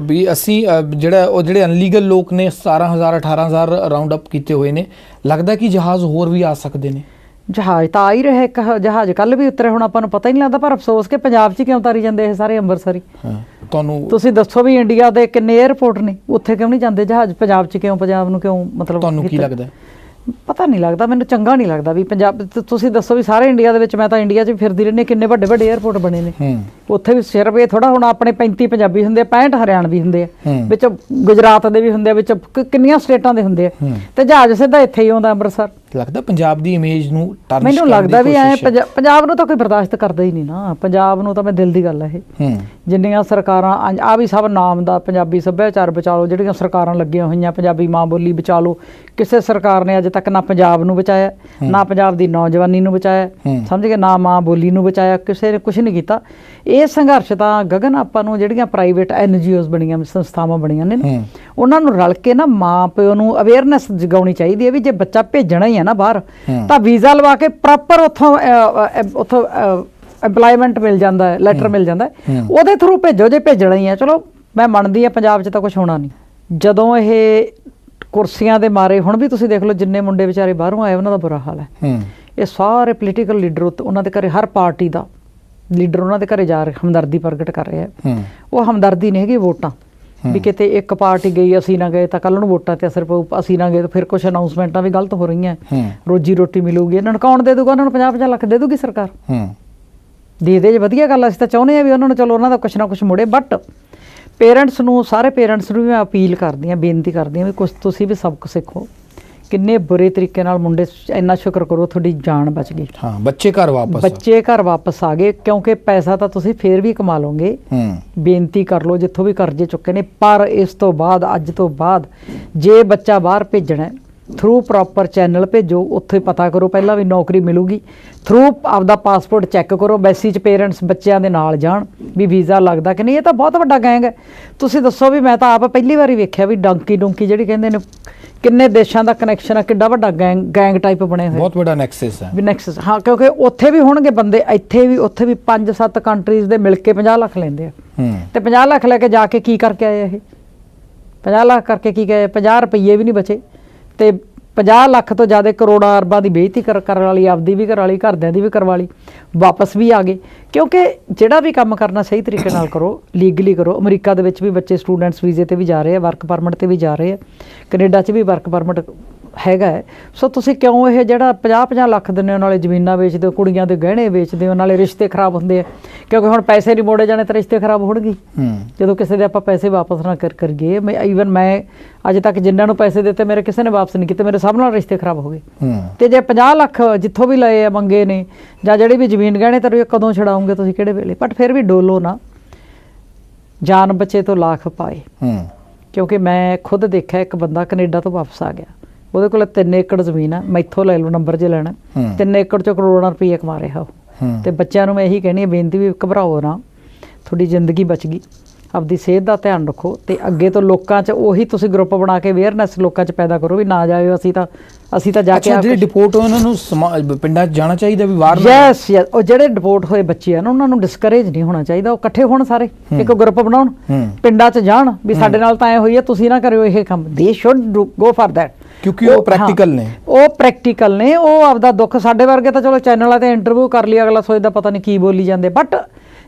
[SPEAKER 2] ਵੀ ਅਸੀਂ ਜਿਹੜਾ ਉਹ ਜਿਹੜੇ ਅਨਲੀਗਲ ਲੋਕ ਨੇ 17000 18000 ਰਾਉਂਡ ਅਪ ਕੀਤੇ ਹੋਏ ਨੇ ਲੱਗਦਾ ਕਿ ਜਹਾਜ਼ ਹੋਰ ਵੀ ਆ ਸਕਦੇ ਨੇ।
[SPEAKER 1] ਜਹਾਜ਼ ਤਾਂ ਆ ਹੀ ਰਿਹਾ ਇੱਕ ਜਹਾਜ਼ ਕੱਲ ਵੀ ਉਤਰੇ ਹੁਣ ਆਪਾਂ ਨੂੰ ਪਤਾ ਹੀ ਨਹੀਂ ਲੱਗਦਾ ਪਰ ਅਫਸੋਸ ਕਿ ਪੰਜਾਬ 'ਚ ਕਿਉਂ ਤਾਰੀ ਜਾਂਦੇ ਇਹ ਸਾਰੇ ਅੰਮ੍ਰਿਤਸਰੀ?
[SPEAKER 2] ਹਾਂ ਤੁਹਾਨੂੰ
[SPEAKER 1] ਤੁਸੀਂ ਦੱਸੋ ਵੀ ਇੰਡੀਆ ਦੇ ਕਿੰਨੇ 에ਅਰਪੋਰਟ ਨੇ? ਉੱਥੇ ਕਿਉਂ ਨਹੀਂ ਜਾਂਦੇ ਜਹਾਜ਼? ਪੰਜਾਬ 'ਚ ਕਿਉਂ ਪੰਜਾਬ ਨੂੰ ਕਿਉਂ ਮਤਲਬ
[SPEAKER 2] ਤੁਹਾਨੂੰ ਕੀ? ਲੱਗਦਾ
[SPEAKER 1] ਪਤਾ ਨਹੀਂ ਲੱਗਦਾ ਮੈਨੂੰ ਚੰਗਾ ਨਹੀਂ ਲੱਗਦਾ ਵੀ ਪੰਜਾਬ ਤੁਸੀਂ ਦੱਸੋ ਵੀ ਸਾਰੇ ਇੰਡੀਆ ਦੇ ਵਿੱਚ ਮੈਂ ਤਾਂ ਇੰਡੀਆ 'ਚ ਫਿਰਦੀ ਰਹਿੰਦੀ ਕਿੰਨੇ ਵੱਡੇ ਵੱਡੇ 에ਅਰਪੋਰਟ ਬਣੇ ਨੇ ਉੱਥੇ ਵੀ ਸਿਰਫ ਇਹ ਥੋੜਾ ਹੁਣ ਆਪਣੇ 35 ਪੰਜਾਬੀ ਹੁੰਦੇ ਆ 65 ਹਰਿਆਣਵੀ ਹੁੰਦੇ ਆ। ਵਿੱਚ ਗੁਜਰਾਤ ਦੇ ਵੀ ਹੁੰਦੇ ਆ ਵਿੱਚ ਕਿੰਨੀਆਂ ਸਟੇਟਾਂ ਦੇ ਹੁੰਦੇ ਆ। ਤੇ ਜਹਾਜ਼ ਸਿੱਧਾ ਇੱਥੇ ਹੀ ਆਉਂਦਾ ਅੰਮ੍ਰਿਤਸਰ
[SPEAKER 2] ਲੱਗਦਾ ਪੰਜਾਬ ਦੀ ਇਮੇਜ ਨੂੰ ਟਰਨਿਸ਼
[SPEAKER 1] ਮੈਨੂੰ ਲੱਗਦਾ ਵੀ ਐ ਪੰਜਾਬ ਨੂੰ ਤਾਂ ਕੋਈ ਬਰਦਾਸ਼ਤ ਕਰਦਾ ਹੀ ਨਹੀਂ ਨਾ। ਪੰਜਾਬ ਨੂੰ ਤਾਂ ਮੈਂ ਦਿਲ ਦੀ ਗੱਲ ਹੈ ਇਹ। ਜਿੰਨੀਆਂ ਸਰਕਾਰਾਂ ਆ ਵੀ ਸਭ ਨਾਮ ਦਾ ਪੰਜਾਬੀ ਸੱਭਿਆਚਾਰ ਬਚਾ ਲਓ ਜਿਹੜੀਆਂ ਸਰਕਾਰਾਂ ਲੱਗੀਆਂ ਹੋਈਆਂ ਪੰਜਾਬੀ ਮਾਂ ਬੋਲੀ ਬਚਾ ਲਓ। ਕਿਸੇ ਸਰਕਾਰ ਨੇ ਅਜੇ ਤੱਕ ਨਾ ਪੰਜਾਬ ਨੂੰ ਬਚਾਇਆ ਨਾ ਪੰਜਾਬ ਦੀ ਨੌਜਵਾਨੀ ਨੂੰ ਬਚਾਇਆ। ਸਮਝ ਗਏ? ਨਾ ਮਾਂ ਬੋਲੀ ਨੂੰ ਬਚਾਇਆ ਕਿਸੇ ਨੇ ਕੁਝ ਨਹੀਂ ਕੀਤਾ। ਇਹ ਸੰਘਰਸ਼ ਤਾਂ ਗਗਨ ਆਪਾਂ ਨੂੰ ਜਿਹੜੀਆਂ ਪ੍ਰਾਈਵੇਟ ਐਨਜੀਓਜ਼ ਬਣੀਆਂ ਸੰਸਥਾਵਾਂ ਬਣੀਆਂ ਨੇ। ਉਹਨਾਂ ਨੂੰ ਰਲ ਕੇ ਨਾ ਮਾਂ ਪਿਓ ਨੂੰ ਅਵੇਅਰਨੈਸ ਜਗਾਉਣੀ ਚਾਹੀਦੀ ਹੈ ਵੀ ਜੇ ਬੱਚਾ ਭੇਜਣਾ ਹੀ ਹੈ ਨਾ ਬਾਹਰ। ਤਾਂ ਵੀਜ਼ਾ ਲਵਾ ਕੇ ਪ੍ਰੋਪਰ ਉੱਥੋਂ ਉੱਥੋਂ ਐਮਪਲੋਇਮੈਂਟ ਮਿਲ ਜਾਂਦਾ ਹੈ ਲੈਟਰ ਮਿਲ ਜਾਂਦਾ ਹੈ। ਉਹਦੇ ਥਰੂ ਭੇਜੋ ਜੇ ਭੇਜਣਾ ਹੀ ਹੈ। ਚਲੋ ਮੈਂ ਮੰਨਦੀ ਆ ਪੰਜਾਬ 'ਚ ਤਾਂ ਕੁਝ ਹੋਣਾ ਨਹੀਂ। ਜਦੋਂ ਇਹ ਕੁਰਸੀਆਂ ਦੇ ਮਾਰੇ ਹੁਣ ਵੀ ਤੁਸੀਂ ਦੇਖ ਲਓ ਜਿੰਨੇ ਮੁੰਡੇ ਵਿਚਾਰੇ ਬਾਹਰੋਂ ਆਏ ਉਹਨਾਂ ਦਾ ਬੁਰਾ ਹਾਲ ਹੈ। ਇਹ ਸਾਰੇ ਪੋਲੀਟੀਕਲ ਲੀਡਰ ਉਹਨਾਂ ਦੇ ਘਰੇ ਹਰ ਪਾਰਟੀ ਦਾ ਲੀਡਰ ਉਹਨਾਂ ਦੇ ਘਰੇ ਜਾ ਰਹੇ ਹਮਦਰਦੀ ਪ੍ਰਗਟ ਕਰ ਰਿਹਾ ਹੂੰ। ਉਹ ਹਮਦਰਦੀ ਨਹੀਂ ਹੈਗੀ ਵੋਟਾਂ। ਵੀ ਕਿਤੇ ਇੱਕ ਪਾਰਟੀ ਗਈ ਅਸੀਂ ਨਾ ਗਏ ਤਾਂ ਕੱਲ ਨੂੰ ਵੋਟਾਂ ਤੇ ਅਸਰ ਪਊ ਅਸੀਂ ਨਾ ਗਏ ਤਾਂ ਫਿਰ ਕੁਝ ਅਨਾਉਂਸਮੈਂਟਾਂ ਵੀ ਗਲਤ ਹੋ ਰਹੀਆਂ। ਰੋਜੀ ਰੋਟੀ ਮਿਲੂਗੀ ਇਹਨਾਂ ਨੂੰ ਕੌਣ ਦੇ ਦੂਗਾ? ਉਹਨਾਂ ਨੂੰ 50 50 ਲੱਖ ਦੇ ਦੂਗੀ ਸਰਕਾਰ।
[SPEAKER 2] ਹੂੰ।
[SPEAKER 1] ਦੇ ਦੇ ਜੇ ਵਧੀਆ ਗੱਲ ਅਸੀਂ ਤਾਂ ਚਾਹੁੰਦੇ ਆ ਵੀ ਉਹਨਾਂ ਨੂੰ ਚਲੋ ਉਹਨਾਂ ਦਾ ਕੁਛ ਨਾ ਕੁਛ ਮੁੜੇ ਬਟ ਪੇਰੈਂਟਸ ਨੂੰ ਸਾਰੇ ਪੇਰੈਂਟਸ ਨੂੰ ਵੀ ਮੈਂ ਅਪੀਲ ਕਰਦੀ ਆ ਬੇਨਤੀ ਕਰਦੀ ਆ ਵੀ ਕੁਛ ਤੁਸੀਂ ਵੀ ਸਬਕ ਸਿੱਖੋ। ਕਿੰਨੇ ਬੁਰੇ ਤਰੀਕੇ ਨਾਲ ਮੁੰਡੇ ਇੰਨਾ ਸ਼ੁਕਰ ਕਰੋ ਤੁਹਾਡੀ ਜਾਨ ਬਚ ਗਈ।
[SPEAKER 2] ਹਾਂ ਬੱਚੇ ਘਰ ਵਾਪਸ।
[SPEAKER 1] ਬੱਚੇ ਘਰ ਵਾਪਸ ਆ ਗਏ ਕਿਉਂਕਿ ਪੈਸਾ ਤਾਂ ਤੁਸੀਂ ਫੇਰ ਵੀ ਕਮਾ ਲਓਗੇ।
[SPEAKER 2] ਹੂੰ।
[SPEAKER 1] ਬੇਨਤੀ ਕਰ ਲਓ ਜਿੱਥੋਂ ਵੀ ਕਰਜ਼ੇ ਚੁੱਕੇ ਨੇ ਪਰ ਇਸ ਤੋਂ ਬਾਅਦ ਅੱਜ ਤੋਂ ਬਾਅਦ ਜੇ ਬੱਚਾ ਬਾਹਰ ਭੇਜਣਾ ਥਰੂ ਪ੍ਰੋਪਰ ਚੈਨਲ ਭੇਜੋ ਉੱਥੇ ਪਤਾ ਕਰੋ ਪਹਿਲਾਂ ਵੀ ਨੌਕਰੀ ਮਿਲੂਗੀ। ਥਰੂ ਆਪਦਾ ਪਾਸਪੋਰਟ ਚੈੱਕ ਕਰੋ ਬੈਸੀ ਚ ਪੇਰੈਂਟਸ ਬੱਚਿਆਂ ਦੇ ਨਾਲ ਜਾਣ ਵੀ ਵੀਜ਼ਾ ਲੱਗਦਾ ਕਿ ਨਹੀਂ ਇਹ ਤਾਂ ਬਹੁਤ ਵੱਡਾ ਗੈਂਗ ਹੈ। ਤੁਸੀਂ ਦੱਸੋ ਵੀ ਮੈਂ ਤਾਂ ਆਪ ਪਹਿਲੀ ਵਾਰੀ ਵੇਖਿਆ ਵੀ ਡੰਕੀ ਡੁੰਕੀ ਜਿਹੜੀ ਕਹਿੰਦੇ ਨੇ ਕਿੰਨੇ ਦੇਸ਼ਾਂ ਦਾ ਕਨੈਕਸ਼ਨ ਆ ਕਿੱਡਾ ਵੱਡਾ ਗੈਂਗ ਗੈਂਗ ਟਾਈਪ ਬਣੇ ਹੋਏ?
[SPEAKER 2] ਬਹੁਤ ਵੱਡਾ ਨੈਕਸਸ ਹੈ
[SPEAKER 1] ਵੀ ਨੈਕਸਸ ਹਾਂ ਕਿਉਂਕਿ ਉੱਥੇ ਵੀ ਹੋਣਗੇ ਬੰਦੇ ਇੱਥੇ ਵੀ ਉੱਥੇ ਵੀ 5-7 ਕੰਟਰੀਜ਼ ਦੇ ਮਿਲ ਕੇ 50 ਲੱਖ ਲੈਂਦੇ ਆ। ਤੇ 50 ਲੱਖ ਲੈ ਕੇ ਜਾ ਕੇ ਕੀ ਕਰਕੇ ਆਏ ਇਹ? 50 ਲੱਖ ਕਰਕੇ ਕੀ ਗਏ 50 ਰੁਪਏ ਵੀ ਨਹੀਂ ਬਚੇ। ਤੇ 50 ਲੱਖ ਤੋਂ ਜ਼ਿਆਦਾ ਕਰੋੜਾਂ ਅਰਬਾਂ ਦੀ ਬੇਇੱਜ਼ਤੀ ਕਰ, ਕਰਨ ਵਾਲੀ, ਆਪਦੀ ਵੀ ਕਰਾ ਲਈ ਘਰਦਿਆਂ ਦੀ ਵੀ ਕਰਵਾ ਲਈ, ਵਾਪਸ ਵੀ ਆ ਗਏ। ਕਿਉਂਕਿ ਜਿਹੜਾ ਵੀ ਕੰਮ ਕਰਨਾ ਸਹੀ ਤਰੀਕੇ ਨਾਲ ਕਰੋ ਲੀਗਲੀ ਕਰੋ, ਅਮਰੀਕਾ ਦੇ ਵਿੱਚ ਵੀ ਬੱਚੇ ਸਟੂਡੈਂਟਸ ਵੀਜ਼ੇ ਤੇ ਵੀ ਜਾ ਰਹੇ ਆ ਵਰਕ ਪਰਮਿਟ ਤੇ ਵੀ ਜਾ ਰਹੇ ਆ, ਕੈਨੇਡਾ 'ਚ ਵੀ ਵਰਕ ਪਰਮਿਟ ਹੈਗਾ ਹੈ। ਸੋ ਤੁਸੀਂ ਕਿਉਂ ਇਹ ਜਿਹੜਾ 50-50 ਲੱਖ ਦਿੰਦੇ ਹੋ ਨਾਲੇ ਜ਼ਮੀਨਾਂ ਵੇਚਦੇ ਹੋ ਕੁੜੀਆਂ ਦੇ ਗਹਿਣੇ ਵੇਚਦੇ ਹੋ ਨਾਲੇ ਰਿਸ਼ਤੇ ਖਰਾਬ ਹੁੰਦੇ ਆ। ਕਿਉਂਕਿ ਹੁਣ ਪੈਸੇ ਨਹੀਂ ਮੋੜੇ ਜਾਣੇ ਤਾਂ ਰਿਸ਼ਤੇ ਖਰਾਬ ਹੋਣਗੇ। ਜਦੋਂ ਕਿਸੇ ਦੇ ਆਪਾਂ ਪੈਸੇ ਵਾਪਸ ਨਾ ਕਰ ਕਰੀਏ ਮੈਂ ਈਵਨ ਮੈਂ ਅੱਜ ਤੱਕ ਜਿੰਨਾਂ ਨੂੰ ਪੈਸੇ ਦਿੱਤੇ ਮੇਰੇ ਕਿਸੇ ਨੇ ਵਾਪਸ ਨਹੀਂ ਕੀਤੇ ਮੇਰੇ ਸਭ ਨਾਲ ਰਿਸ਼ਤੇ ਖਰਾਬ ਹੋ ਗਏ। ਤੇ ਜੇ 50 ਲੱਖ ਜਿੱਥੋਂ ਵੀ ਲਏ ਆ ਮੰਗੇ ਨੇ ਜਾਂ ਜਿਹੜੀ ਵੀ ਜ਼ਮੀਨ ਗਹਿਣੇ ਤੇ ਕਦੋਂ ਛਡਾਉਂਗੇ ਤੁਸੀਂ ਕਿਹੜੇ ਵੇਲੇ? ਬਟ ਫਿਰ ਵੀ ਡੋਲੋ ਨਾ। ਜਾਨ ਬਚੇ ਤੋਂ ਲੱਖ ਪਾਏ। ਕਿਉਂਕਿ ਮੈਂ ਖੁਦ ਦੇਖਿਆ ਇੱਕ ਬੰਦਾ ਕੈਨੇਡਾ ਤੋਂ ਵਾਪਸ ਆ ਗਿਆ। ਉਹਦੇ ਕੋਲ 3 ਏਕੜ ਜ਼ਮੀਨ ਆ ਮੈਥੋਂ ਲੈ ਲਓ ਨੰਬਰ ਜੇ ਲੈਣਾ। 3 ਏਕੜ ਚ ਕਰੋੜਾਂ ਰੁਪਏ ਕਮਾ ਰਿਹਾ ਉਹ। ਤੇ ਬੱਚਿਆਂ ਨੂੰ ਮੈਂ ਇਹੀ ਕਹਿਣੀ ਹੈ ਬੇਨਤੀ ਵੀ ਘਬਰਾਓ ਨਾ ਤੁਹਾਡੀ ਜ਼ਿੰਦਗੀ ਬਚ ਗਈ। ਆਪਦੀ ਸਿਹਤ ਦਾ ਧਿਆਨ ਰੱਖੋ ਤੇ ਅੱਗੇ ਤੋਂ ਲੋਕਾਂ 'ਚ ਉਹੀ ਤੁਸੀਂ ਗਰੁੱਪ ਬਣਾ ਕੇ ਅਵੇਅਰਨੈਸ ਲੋਕਾਂ 'ਚ ਪੈਦਾ ਕਰੋ ਵੀ ਨਾ ਜਾਇਓ ਅਸੀਂ ਤਾਂ ਅਸੀਂ ਤਾਂ ਜਾ ਕੇ
[SPEAKER 2] ਅੱਛਾ ਡਿਪੋਰਟ ਹੋਏ ਉਹਨਾਂ ਨੂੰ ਪਿੰਡਾਂ 'ਚ ਜਾਣਾ ਚਾਹੀਦਾ ਵੀ ਬਾਹਰ
[SPEAKER 1] ਯੈਸ ਯੈਸ ਉਹ ਜਿਹੜੇ ਡਿਪੋਰਟ ਹੋਏ ਬੱਚੇ ਆ ਨਾ ਉਹਨਾਂ ਨੂੰ ਡਿਸਕਰੇਜ ਨਹੀਂ ਹੋਣਾ ਚਾਹੀਦਾ ਉਹ ਇਕੱਠੇ ਹੋਣ ਸਾਰੇ ਇੱਕ ਗਰੁੱਪ ਬਣਾਉਣ ਪਿੰਡਾਂ 'ਚ ਜਾਣ ਵੀ ਸਾਡੇ ਨਾਲ ਤਾਂ ਐ ਹੋਈ ਹੈ ਤੁਸੀਂ ਨਾ ਕਰਿਓ ਇਹ ਕੰਮ। ਦੇ ਸ਼ੁੱਡ ਗੋ ਫਾਰ ਦੈਟ
[SPEAKER 2] ਕਿਉਂਕਿ ਉਹ ਪ੍ਰੈਕਟੀਕਲ ਨੇ।
[SPEAKER 1] ਉਹ ਪ੍ਰੈਕਟੀਕਲ ਨੇ ਉਹ ਆਪਦਾ ਦੁੱਖ ਸਾਡੇ ਵਰਗੇ ਤਾਂ ਚਲੋ ਚੈਨਲਾਂ ਤੇ ਇੰਟਰਵਿਊ ਕਰ ਲਈ ਅਗਲਾ ਸੋਚਦਾ ਪਤਾ ਨਹੀਂ ਕੀ ਬੋਲੀ ਜਾਂਦੇ। ਬਟ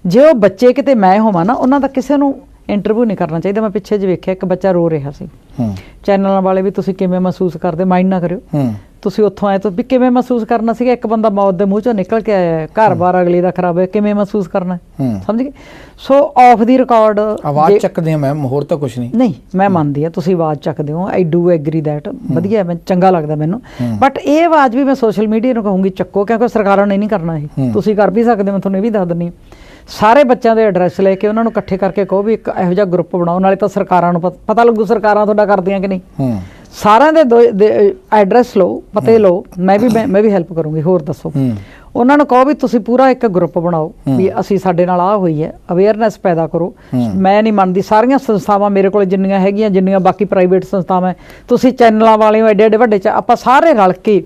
[SPEAKER 1] ਜੇ ਉਹ ਬੱਚੇ ਕਿਤੇ ਮੈਂ ਹੋਵਾਂ ਨਾ ਉਹਨਾਂ ਦਾ ਕਿਸੇ ਨੂੰ ਇੰਟਰਵਿਊ ਨਹੀਂ ਕਰਨਾ ਚਾਹੀਦਾ। ਮੈਂ ਪਿੱਛੇ ਜੇ ਵੇਖਿਆ ਇੱਕ ਬੱਚਾ ਰੋ ਰਿਹਾ ਸੀ।
[SPEAKER 2] ਹੂੰ।
[SPEAKER 1] ਚੈਨਲਾਂ ਵਾਲੇ ਵੀ ਤੁਸੀਂ ਕਿਵੇਂ ਮਹਿਸੂਸ ਕਰਦੇ ਮਾਈਂਡ ਨਾ ਕਰਿਓ।
[SPEAKER 2] ਹੂੰ।
[SPEAKER 1] ਤੁਸੀਂ ਉੱਥੋਂ ਆਏ ਤਾਂ ਵੀ ਕਿਵੇਂ ਮਹਿਸੂਸ ਕਰਨਾ ਸੀਗਾ? ਇੱਕ ਬੰਦਾ ਮੌਤ ਦੇ ਮੂੰਹ ਚੋਂ ਨਿਕਲ ਕੇ ਆਇਆ ਹੈ, ਘਰ-ਬਾਰ ਅਗਲੇ ਦਾ ਖਰਾਬ ਹੈ ਕਿਵੇਂ ਮਹਿਸੂਸ ਕਰਨਾ? ਸਮਝ ਗਏ? ਸੋ ਆਫ ਦੀ ਰਿਕਾਰਡ
[SPEAKER 2] ਆਵਾਜ਼ ਚੱਕਦੇ ਆ ਮੈਮ ਹੋਰ ਤਾਂ ਕੁਝ ਨਹੀਂ।
[SPEAKER 1] ਨਹੀਂ ਮੈਂ ਮੰਨਦੀ ਆ ਤੁਸੀਂ ਆਵਾਜ਼ ਚੱਕਦੇ ਹੋ ਆਈ ਡੂ ਐਗਰੀ ਥੈਟ ਵਧੀਆ ਮੈਂ ਚੰਗਾ ਲੱਗਦਾ ਮੈਨੂੰ। ਬਟ ਇਹ ਆਵਾਜ਼ ਵੀ ਮੈਂ ਸੋਸ਼ਲ ਮੀਡੀਆ ਨੂੰ ਕਹੂੰਗੀ ਚੱਕੋ ਕਿਉਂਕਿ ਸਰਕਾਰਾਂ ਨੇ ਨਹੀਂ ਕਰਨਾ ਇਹ। ਤੁਸੀਂ ਕਰ ਵੀ ਸਕਦੇ ਹੋ ਮੈਂ ਤੁਹਾਨੂੰ ਇਹ ਵੀ ਦੱਸ ਦਿੰਨੀ। ਸਾਰੇ ਬੱਚਿਆਂ ਦੇ ਐਡਰੈਸ ਲੈ ਕੇ ਉਹਨਾਂ ਨੂੰ ਇਕੱਠੇ ਕਰਕੇ ਕਹੋ ਵੀ ਇੱਕ ਇਹੋ ਜਿਹਾ ਗਰੁੱਪ ਬਣਾਓ ਨਾਲੇ ਤਾਂ ਸਰਕਾਰਾਂ ਨੂੰ ਪਤ- ਲੱਗੂ ਸਰਕਾਰਾਂ ਤੁਹਾਡਾ ਕਰਦੀਆਂ ਕਿ ਨਹੀਂ। ਸਾਰਿਆਂ ਦੇ ਐਡਰੈਸ ਲਓ ਪਤੇ ਲਓ ਮੈਂ ਵੀ ਮੈਂ ਵੀ ਹੈਲਪ ਕਰੂੰਗੀ ਹੋਰ ਦੱਸੋ। ਉਹਨਾਂ ਨੂੰ ਕਹੋ ਵੀ ਤੁਸੀਂ ਪੂਰਾ ਇੱਕ ਗਰੁੱਪ ਬਣਾਓ ਵੀ ਅਸੀਂ ਸਾਡੇ ਨਾਲ ਆ ਹੋਈ ਹੈ ਅਵੇਅਰਨੈਸ ਪੈਦਾ ਕਰੋ। ਮੈਂ ਨਹੀਂ ਮੰਨਦੀ ਸਾਰੀਆਂ ਸੰਸਥਾਵਾਂ ਮੇਰੇ ਕੋਲ ਜਿੰਨੀਆਂ ਹੈਗੀਆਂ ਜਿੰਨੀਆਂ ਬਾਕੀ ਪ੍ਰਾਈਵੇਟ ਸੰਸਥਾਵਾਂ ਤੁਸੀਂ ਚੈਨਲਾਂ ਵਾਲੇ ਹੋ ਐਡੇ ਐਡੇ ਵੱਡੇ ਚ ਆਪਾਂ ਸਾਰੇ ਰਲ ਕੇ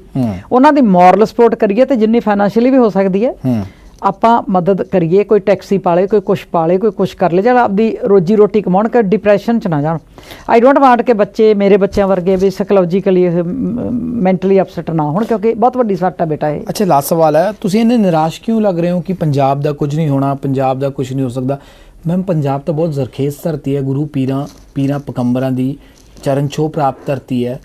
[SPEAKER 1] ਉਹਨਾਂ ਦੀ ਮੋਰਲ ਸਪੋਰਟ ਕਰੀਏ ਤੇ ਜਿੰਨੀ ਫਾਈਨੈਂਸ਼ੀਅਲੀ ਵੀ ਹੋ ਸਕਦੀ ਹੂੰ। ਆਪਾਂ ਮਦਦ ਕਰੀਏ, ਕੋਈ ਟੈਕਸੀ ਪਾਲੇ, ਕੋਈ ਕੁਛ ਪਾਲੇ, ਕੋਈ ਕੁਛ ਕਰ ਲੇ ਜਿਹੜਾ ਆਪਦੀ ਰੋਜੀ ਰੋਟੀ ਕਮਾਉਣ, ਕਿ ਡਿਪਰੈਸ਼ਨ ਚ ਨਾ ਜਾਣ। ਆਈ ਡੋਂਟ ਵਾਂਟ ਕਿ ਬੱਚੇ ਮੇਰੇ ਬੱਚਿਆਂ ਵਰਗੇ ਵੀ ਸਾਈਕੋਲੋਜੀਕਲੀ ਮੈਂਟਲੀ ਅਪਸੈਟ ਨਾ ਹੋਣ, ਕਿਉਂਕਿ ਬਹੁਤ ਵੱਡੀ ਸੱਟ ਆ ਬੇਟਾ ਇਹ।
[SPEAKER 2] ਅੱਛਾ ਲਾਸਟ ਸਵਾਲ ਹੈ, ਤੁਸੀਂ ਇੰਨੇ ਨਿਰਾਸ਼ ਕਿਉਂ ਲੱਗ ਰਹੇ ਹੋ ਕਿ ਪੰਜਾਬ ਦਾ ਕੁਝ ਨਹੀਂ ਹੋਣਾ, ਪੰਜਾਬ ਦਾ ਕੁਝ ਨਹੀਂ ਹੋ ਸਕਦਾ? ਮੈਮ ਪੰਜਾਬ ਤਾਂ ਬਹੁਤ ਜ਼ਰਖੇਜ਼ ਧਰਤੀ ਹੈ, ਗੁਰੂ ਪੀਰਾਂ ਪੀਰਾਂ ਪਕੰਬਰਾਂ ਦੀ ਚਰਨ ਛੋਹ ਪ੍ਰਾਪਤ ਧਰਤੀ ਹੈ।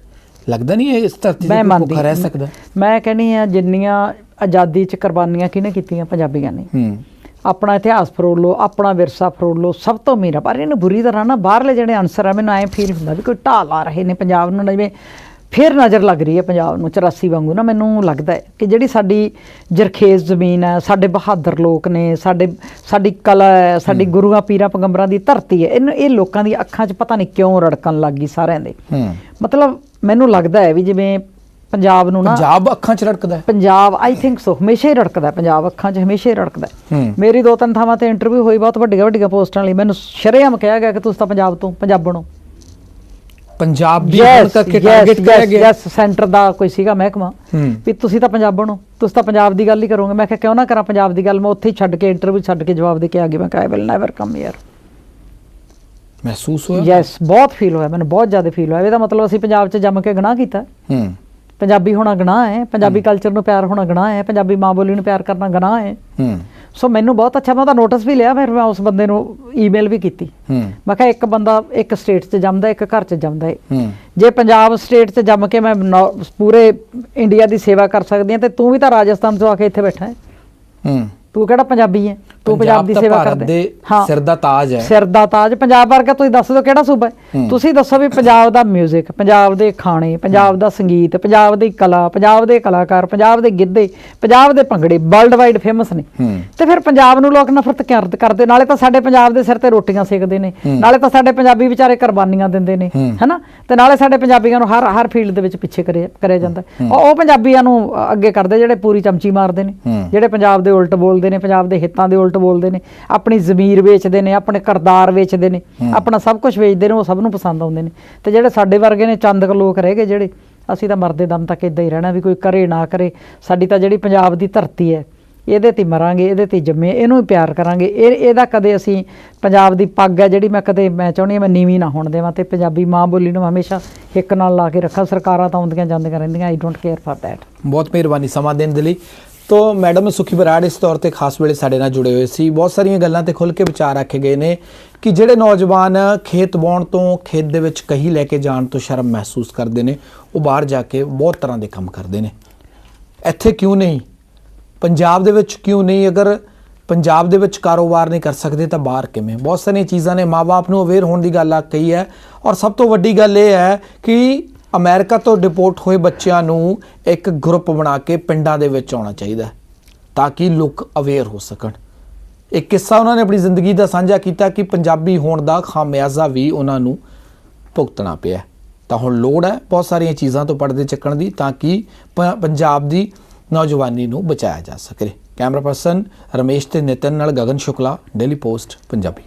[SPEAKER 2] ਲੱਗਦਾ ਨਹੀਂ ਇਹ ਇਸ ਧਰਤੀ ਤੇ ਭੁੱਖਾ ਰਹਿ ਸਕਦਾ?
[SPEAKER 1] ਮੈਂ ਕਹਿੰਨੀ ਆ ਜਿੰਨੀਆਂ ਆਜ਼ਾਦੀ ਚ ਕੁਰਬਾਨੀਆਂ ਕਿਹਨੇ ਕੀਤੀਆਂ ਪੰਜਾਬੀਆਂ ਨੇ?
[SPEAKER 2] ਹੂੰ।
[SPEAKER 1] ਆਪਣਾ ਇਤਿਹਾਸ ਫਰੋਲ ਲਓ ਆਪਣਾ ਵਿਰਸਾ ਫਰੋਲ ਲਓ ਸਭ ਤੋਂ ਮੇਰਾ ਪਰ ਇਹਨੂੰ ਬੁਰੀ ਤਰ੍ਹਾਂ ਨਾ ਬਾਹਰਲੇ ਜਿਹੜੇ ਆਨਸਰ ਆ ਮੈਨੂੰ ਐਂ ਫੀਲ ਹੁੰਦਾ ਵੀ ਕੋਈ ਢਾਲ ਆ ਰਹੇ ਨੇ ਪੰਜਾਬ ਨੂੰ ਨਾ ਜਿਵੇਂ ਫੇਰ ਨਜ਼ਰ ਲੱਗ ਰਹੀ ਹੈ ਪੰਜਾਬ ਨੂੰ 84 ਵਾਂਗੂ। ਨਾ ਮੈਨੂੰ ਲੱਗਦਾ ਹੈ ਕਿ ਜਿਹੜੀ ਸਾਡੀ ਜਰਖੇਜ਼ ਜ਼ਮੀਨ ਹੈ ਸਾਡੇ ਬਹਾਦਰ ਲੋਕ ਨੇ ਸਾਡੇ ਸਾਡੀ ਕਲਾ ਹੈ ਸਾਡੀ ਗੁਰੂਆਂ ਪੀਰਾਂ ਪੈਗੰਬਰਾਂ ਦੀ ਧਰਤੀ ਹੈ ਇਹਨੂੰ ਇਹ ਲੋਕਾਂ ਦੀ ਅੱਖਾਂ 'ਚ ਪਤਾ ਨਹੀਂ ਕਿਉਂ ਰੜਕਣ ਲੱਗ ਗਈ ਸਾਰਿਆਂ ਦੇ। ਮਤਲਬ ਮੈਨੂੰ ਲੱਗਦਾ ਹੈ ਵੀ ਜਿਵੇਂ ਪੰਜਾਬ ਨੂੰ ਨਾ
[SPEAKER 2] ਪੰਜਾਬ ਅੱਖਾਂ 'ਚ ਰੜਕਦਾ ਹੈ?
[SPEAKER 1] ਪੰਜਾਬ ਆਈ ਥਿੰਕ ਸੋ ਹਮੇਸ਼ਾ ਹੀ ਰੜਕਦਾ ਹੈ, ਪੰਜਾਬ ਅੱਖਾਂ 'ਚ ਹਮੇਸ਼ਾ ਹੀ ਰੜਕਦਾ ਮੇਰੀ ਦੋ ਤਿੰਨ ਥਾਵਾਂ ਤੇ ਇੰਟਰਵਿਊ ਹੋਈ ਬਹੁਤ ਵੱਡੀਆਂ ਵੱਡੀਆਂ ਪੋਸਟਾਂ ਲਈ ਮੈਨੂੰ ਸ਼ਰੇਆਮ ਕਿਹਾ ਗਿਆ ਕਿ ਤੁਸੀਂ ਤਾਂ ਪੰਜਾਬ ਤੋਂ ਪੰਜਾਬਣੋ।
[SPEAKER 2] ਪੰਜਾਬ ਦੀ ਹੁਣ ਕਰਕੇ ਟਾਰਗੇਟ ਕਰਿਆ ਗਿਆ
[SPEAKER 1] ਯੈਸ ਸੈਂਟਰ ਦਾ ਕੋਈ ਸੀਗਾ ਮਹਿਕਮਾ।
[SPEAKER 2] ਹੂੰ।
[SPEAKER 1] ਵੀ ਤੁਸੀਂ ਤਾਂ ਪੰਜਾਬਣੋ ਤੁਸੀਂ ਤਾਂ ਪੰਜਾਬ ਦੀ ਗੱਲ ਹੀ ਕਰੋਗੇ। ਮੈਂ ਕਿਹਾ ਕਿਉਂ ਨਾ ਕਰਾਂ ਪੰਜਾਬ ਦੀ ਗੱਲ? ਮੈਂ ਉੱਥੇ ਹੀ ਛੱਡ ਕੇ ਇੰਟਰਵਿਊ ਛੱਡ ਕੇ ਜਵਾਬ ਦੇ ਕੇ ਆ ਗਈ। ਮੈਂ ਕਿਹਾ I will never come here
[SPEAKER 2] ਮਹਿਸੂਸ ਹੋਇਆ?
[SPEAKER 1] ਯੈਸ ਬਹੁਤ ਫੀਲ ਹੋਇਆ। ਮੈਨੂੰ ਬਹੁਤ ਜ਼ਿਆਦਾ ਫੀਲ ਹੋਇਆ। ਇਹਦਾ ਮਤਲਬ ਅਸੀਂ ਪੰਜਾਬ 'ਚ ਜੰਮ ਕੇ ਗੁਨਾਹ ਕੀਤਾ।
[SPEAKER 2] ਹੂੰ।
[SPEAKER 1] ਪੰਜਾਬੀ ਹੋਣਾ ਗੁਨਾਹ ਹੈ। ਪੰਜਾਬੀ ਕਲਚਰ ਨੂੰ ਪਿਆਰ ਹੋਣਾ ਗੁਨਾਹ ਹੈ। ਪੰਜਾਬੀ ਮਾਂ ਬੋਲੀ ਨੂੰ ਪਿਆਰ ਕਰਨਾ ਗੁਨਾਹ ਹੈ।
[SPEAKER 2] ਹੂੰ।
[SPEAKER 1] ਸੋ ਮੈਨੂੰ ਬਹੁਤ ਅੱਛਾ ਮੈਂ ਉਹਦਾ ਨੋਟਿਸ ਵੀ ਲਿਆ ਫਿਰ ਮੈਂ ਉਸ ਬੰਦੇ ਨੂੰ ਈਮੇਲ ਵੀ ਕੀਤੀ। ਮੈਂ ਕਿਹਾ ਇੱਕ ਬੰਦਾ ਇੱਕ ਸਟੇਟ 'ਚ ਜੰਮਦਾ ਇੱਕ ਘਰ 'ਚ ਜੰਮਦਾ ਹੈ
[SPEAKER 2] ਹੂੰ।
[SPEAKER 1] ਜੇ ਪੰਜਾਬ ਸਟੇਟ 'ਚ ਜੰਮ ਕੇ ਮੈਂ ਪੂਰੇ ਇੰਡੀਆ ਦੀ ਸੇਵਾ ਕਰ ਸਕਦੀ ਹਾਂ ਤੇ ਤੂੰ ਵੀ ਤਾਂ ਰਾਜਸਥਾਨ ਤੋਂ ਆ ਕੇ ਇੱਥੇ ਬੈਠਾ ਹੈ
[SPEAKER 2] ਹੂੰ।
[SPEAKER 1] ਤੂੰ ਕਿਹੜਾ ਪੰਜਾਬੀ ਹੈ ਤੂੰ ਪੰਜਾਬ ਦੀ ਸੇਵਾ ਕਰਦਾ। ਹਾਂ।
[SPEAKER 2] ਸਿਰ ਦਾ ਤਾਜ ਹੈ।
[SPEAKER 1] ਸਿਰ ਦਾ ਤਾਜ। ਪੰਜਾਬ ਵਰਗਾ ਤੁਸੀਂ ਦੱਸ ਦਿਓ ਕਿਹੜਾ ਸੂਬਾ ਹੈ। ਤੁਸੀਂ ਦੱਸੋ ਵੀ ਪੰਜਾਬ ਦਾ 뮤직 ਪੰਜਾਬ ਦੇ ਖਾਣੇ ਪੰਜਾਬ ਦਾ ਸੰਗੀਤ ਪੰਜਾਬ ਦੀ ਕਲਾ ਪੰਜਾਬ ਦੇ ਕਲਾਕਾਰ ਪੰਜਾਬ ਦੇ ਗਿੱਧੇ ਪੰਜਾਬ ਦੇ ਭੰਗੜੇ ਵਰਲਡ ਵਾਈਡ ਫੇਮਸ ਨੇ ਤੇ ਫਿਰ ਪੰਜਾਬ ਨੂੰ ਲੋਕ ਨਫ਼ਰਤ ਕਰ- ਕਰਦੇ? ਨਾਲੇ ਤਾਂ ਸਾਡੇ ਪੰਜਾਬ ਦੇ ਸਿਰ ਤੇ ਰੋਟੀਆਂ ਸੇਕਦੇ ਨੇ। ਨਾਲੇ ਤਾਂ ਸਾਡੇ ਪੰਜਾਬੀ ਵਿਚਾਰੇ ਕੁਰਬਾਨੀਆਂ ਦਿੰਦੇ ਨੇ। ਹੈਨਾ? ਤੇ ਨਾਲੇ ਸਾਡੇ ਪੰਜਾਬੀਆਂ ਨੂੰ ਹਰ ਹਰ ਫੀਲਡ ਦੇ ਵਿੱਚ ਪਿੱਛੇ ਕਰਿਆ ਜਾਂਦਾ। ਉਹ ਪੰਜਾਬੀਆਂ ਨੂੰ ਅੱਗੇ ਕਰਦੇ ਜਿਹੜੇ ਪੂਰੀ ਚਮਚੀ ਮਾਰਦੇ ਨੇ। ਜਿਹੜੇ ਪੰਜਾਬ ਦੇ ਉਲਟ ਬੋਲਦੇ ਨੇ ਪੰਜਾਬ ਦੇ ਹਿੱਤਾਂ ਦੇ ਉਲਟ ਝੂਠ ਬੋਲਦੇ ਨੇ ਆਪਣੀ ਜ਼ਮੀਰ ਵੇਚਦੇ ਨੇ ਆਪਣੇ ਕਰਤਾਰ ਵੇਚਦੇ ਨੇ ਆਪਣਾ ਸਭ ਕੁਝ ਵੇਚਦੇ ਨੇ ਉਹ ਸਭ ਨੂੰ ਪਸੰਦ ਆਉਂਦੇ ਨੇ। ਤੇ ਜਿਹੜੇ ਸਾਡੇ ਵਰਗੇ ਨੇ ਚੰਦਕ ਲੋਕ ਰਹਿ ਗਏ ਜਿਹੜੇ ਅਸੀਂ ਤਾਂ ਮਰਦੇ ਦਮ ਤੱਕ ਇਦਾਂ ਹੀ ਰਹਿਣਾ ਵੀ ਕੋਈ ਕਰੇ ਨਾ ਕਰੇ। ਸਾਡੀ ਤਾਂ ਜਿਹੜੀ ਪੰਜਾਬ ਦੀ ਧਰਤੀ ਹੈ ਇਹਦੇ ਤੇ ਮਰਾਂਗੇ ਇਹਦੇ ਤੇ ਜੰਮੇ ਇਹਨੂੰ ਹੀ ਪਿਆਰ ਕਰਾਂਗੇ। ਇਹ ਇਹਦਾ ਕਦੇ ਅਸੀਂ ਪੰਜਾਬ ਦੀ ਪੱਗ ਹੈ ਜਿਹੜੀ ਮੈਂ ਕਦੇ ਮੈਂ ਚਾਹੁੰਦੀ ਹਾਂ ਮੈਂ ਨੀਵੀਂ ਨਾ ਹੋਣ ਦੇਵਾਂ ਤੇ ਪੰਜਾਬੀ ਮਾਂ ਬੋਲੀ ਨੂੰ ਹਮੇਸ਼ਾ ਇੱਕ ਨਾਲ ਲਾ ਕੇ ਰੱਖਾਂ। ਸਰਕਾਰਾਂ ਤਾਂ ਆਉਂਦੀਆਂ ਜਾਂਦੀਆਂ ਰਹਿੰਦੀਆਂ I don't care for that
[SPEAKER 2] ਬਹੁਤ ਮਿਹਰਬਾਨੀ ਸਮਾਂ ਦੇਣ ਦੇ ਲਈ। ਤੋ ਮੈਡਮ ਸੁਖੀ ਬਰਾੜ ਇਸ ਤੌਰ ਤੇ ਖਾਸ ਵੇਲੇ ਸਾਡੇ ਨਾਲ ਜੁੜੇ ਹੋਏ ਸੀ। ਬਹੁਤ ਸਾਰੀਆਂ ਗੱਲਾਂ ਤੇ ਖੁੱਲ ਕੇ ਵਿਚਾਰ ਰੱਖੇ ਗਏ ਨੇ ਕਿ ਜਿਹੜੇ ਨੌਜਵਾਨ ਖੇਤ ਬਾਉਣ ਤੋਂ ਖੇਤ ਦੇ ਵਿੱਚ ਕਹੀ ਲੈ ਕੇ ਜਾਣ ਤੋਂ ਸ਼ਰਮ ਮਹਿਸੂਸ ਕਰਦੇ ਨੇ, ਉਹ ਬਾਹਰ ਜਾ ਕੇ ਬਹੁਤ ਤਰ੍ਹਾਂ ਦੇ ਕੰਮ ਕਰਦੇ ਨੇ। ਇੱਥੇ ਕਿਉਂ ਨਹੀਂ? ਪੰਜਾਬ ਦੇ ਵਿੱਚ ਕਿਉਂ ਨਹੀਂ? ਅਗਰ ਪੰਜਾਬ ਦੇ ਵਿੱਚ ਕਾਰੋਬਾਰ ਨਹੀਂ ਕਰ ਸਕਦੇ ਤਾਂ ਬਾਹਰ ਕਿਵੇਂ? ਬਹੁਤ ਸਾਰੀਆਂ ਚੀਜ਼ਾਂ ਨੇ ਮਾਪੇ ਨੂੰ ਅਵੇਅਰ ਹੋਣ ਦੀ ਗੱਲ ਆ ਕਹੀ ਹੈ। ਔਰ ਸਭ ਤੋਂ ਵੱਡੀ ਗੱਲ ਇਹ ਹੈ ਕਿ ਅਮਰੀਕਾ ਤੋਂ ਡਿਪੋਰਟ ਹੋਏ ਬੱਚਿਆਂ ਨੂੰ ਇੱਕ ਗਰੁੱਪ ਬਣਾ ਕੇ ਪਿੰਡਾਂ ਦੇ ਵਿੱਚ ਆਉਣਾ ਚਾਹੀਦਾ ਤਾਂ ਕਿ ਲੋਕ ਅਵੇਅਰ ਹੋ ਸਕਣ। ਇੱਕ ਕਿੱਸਾ ਉਹਨਾਂ ਨੇ ਆਪਣੀ ਜ਼ਿੰਦਗੀ ਦਾ ਸਾਂਝਾ ਕੀਤਾ ਕਿ ਪੰਜਾਬੀ ਹੋਣ ਦਾ ਖਾਮਿਆਜ਼ਾ ਵੀ ਉਹਨਾਂ ਨੂੰ ਭੁਗਤਣਾ ਪਿਆ ਤਾਂ ਹੁਣ ਲੋੜ ਹੈ ਬਹੁਤ ਸਾਰੀਆਂ ਚੀਜ਼ਾਂ ਤੋਂ ਪਰਦੇ ਚੱਕਣ ਦੀ ਤਾਂ ਕਿ ਪ- ਪੰਜਾਬ ਦੀ ਨੌਜਵਾਨੀ ਨੂੰ ਬਚਾਇਆ ਜਾ ਸਕੇ। ਕੈਮਰਾ ਪਰਸਨ ਰਮੇਸ਼ ਤੇ ਨਿਤਨ ਨਾਲ ਗਗਨ ਸ਼ੁਕਲਾ, ਡੇਲੀ ਪੋਸਟ, ਪੰਜਾਬੀ।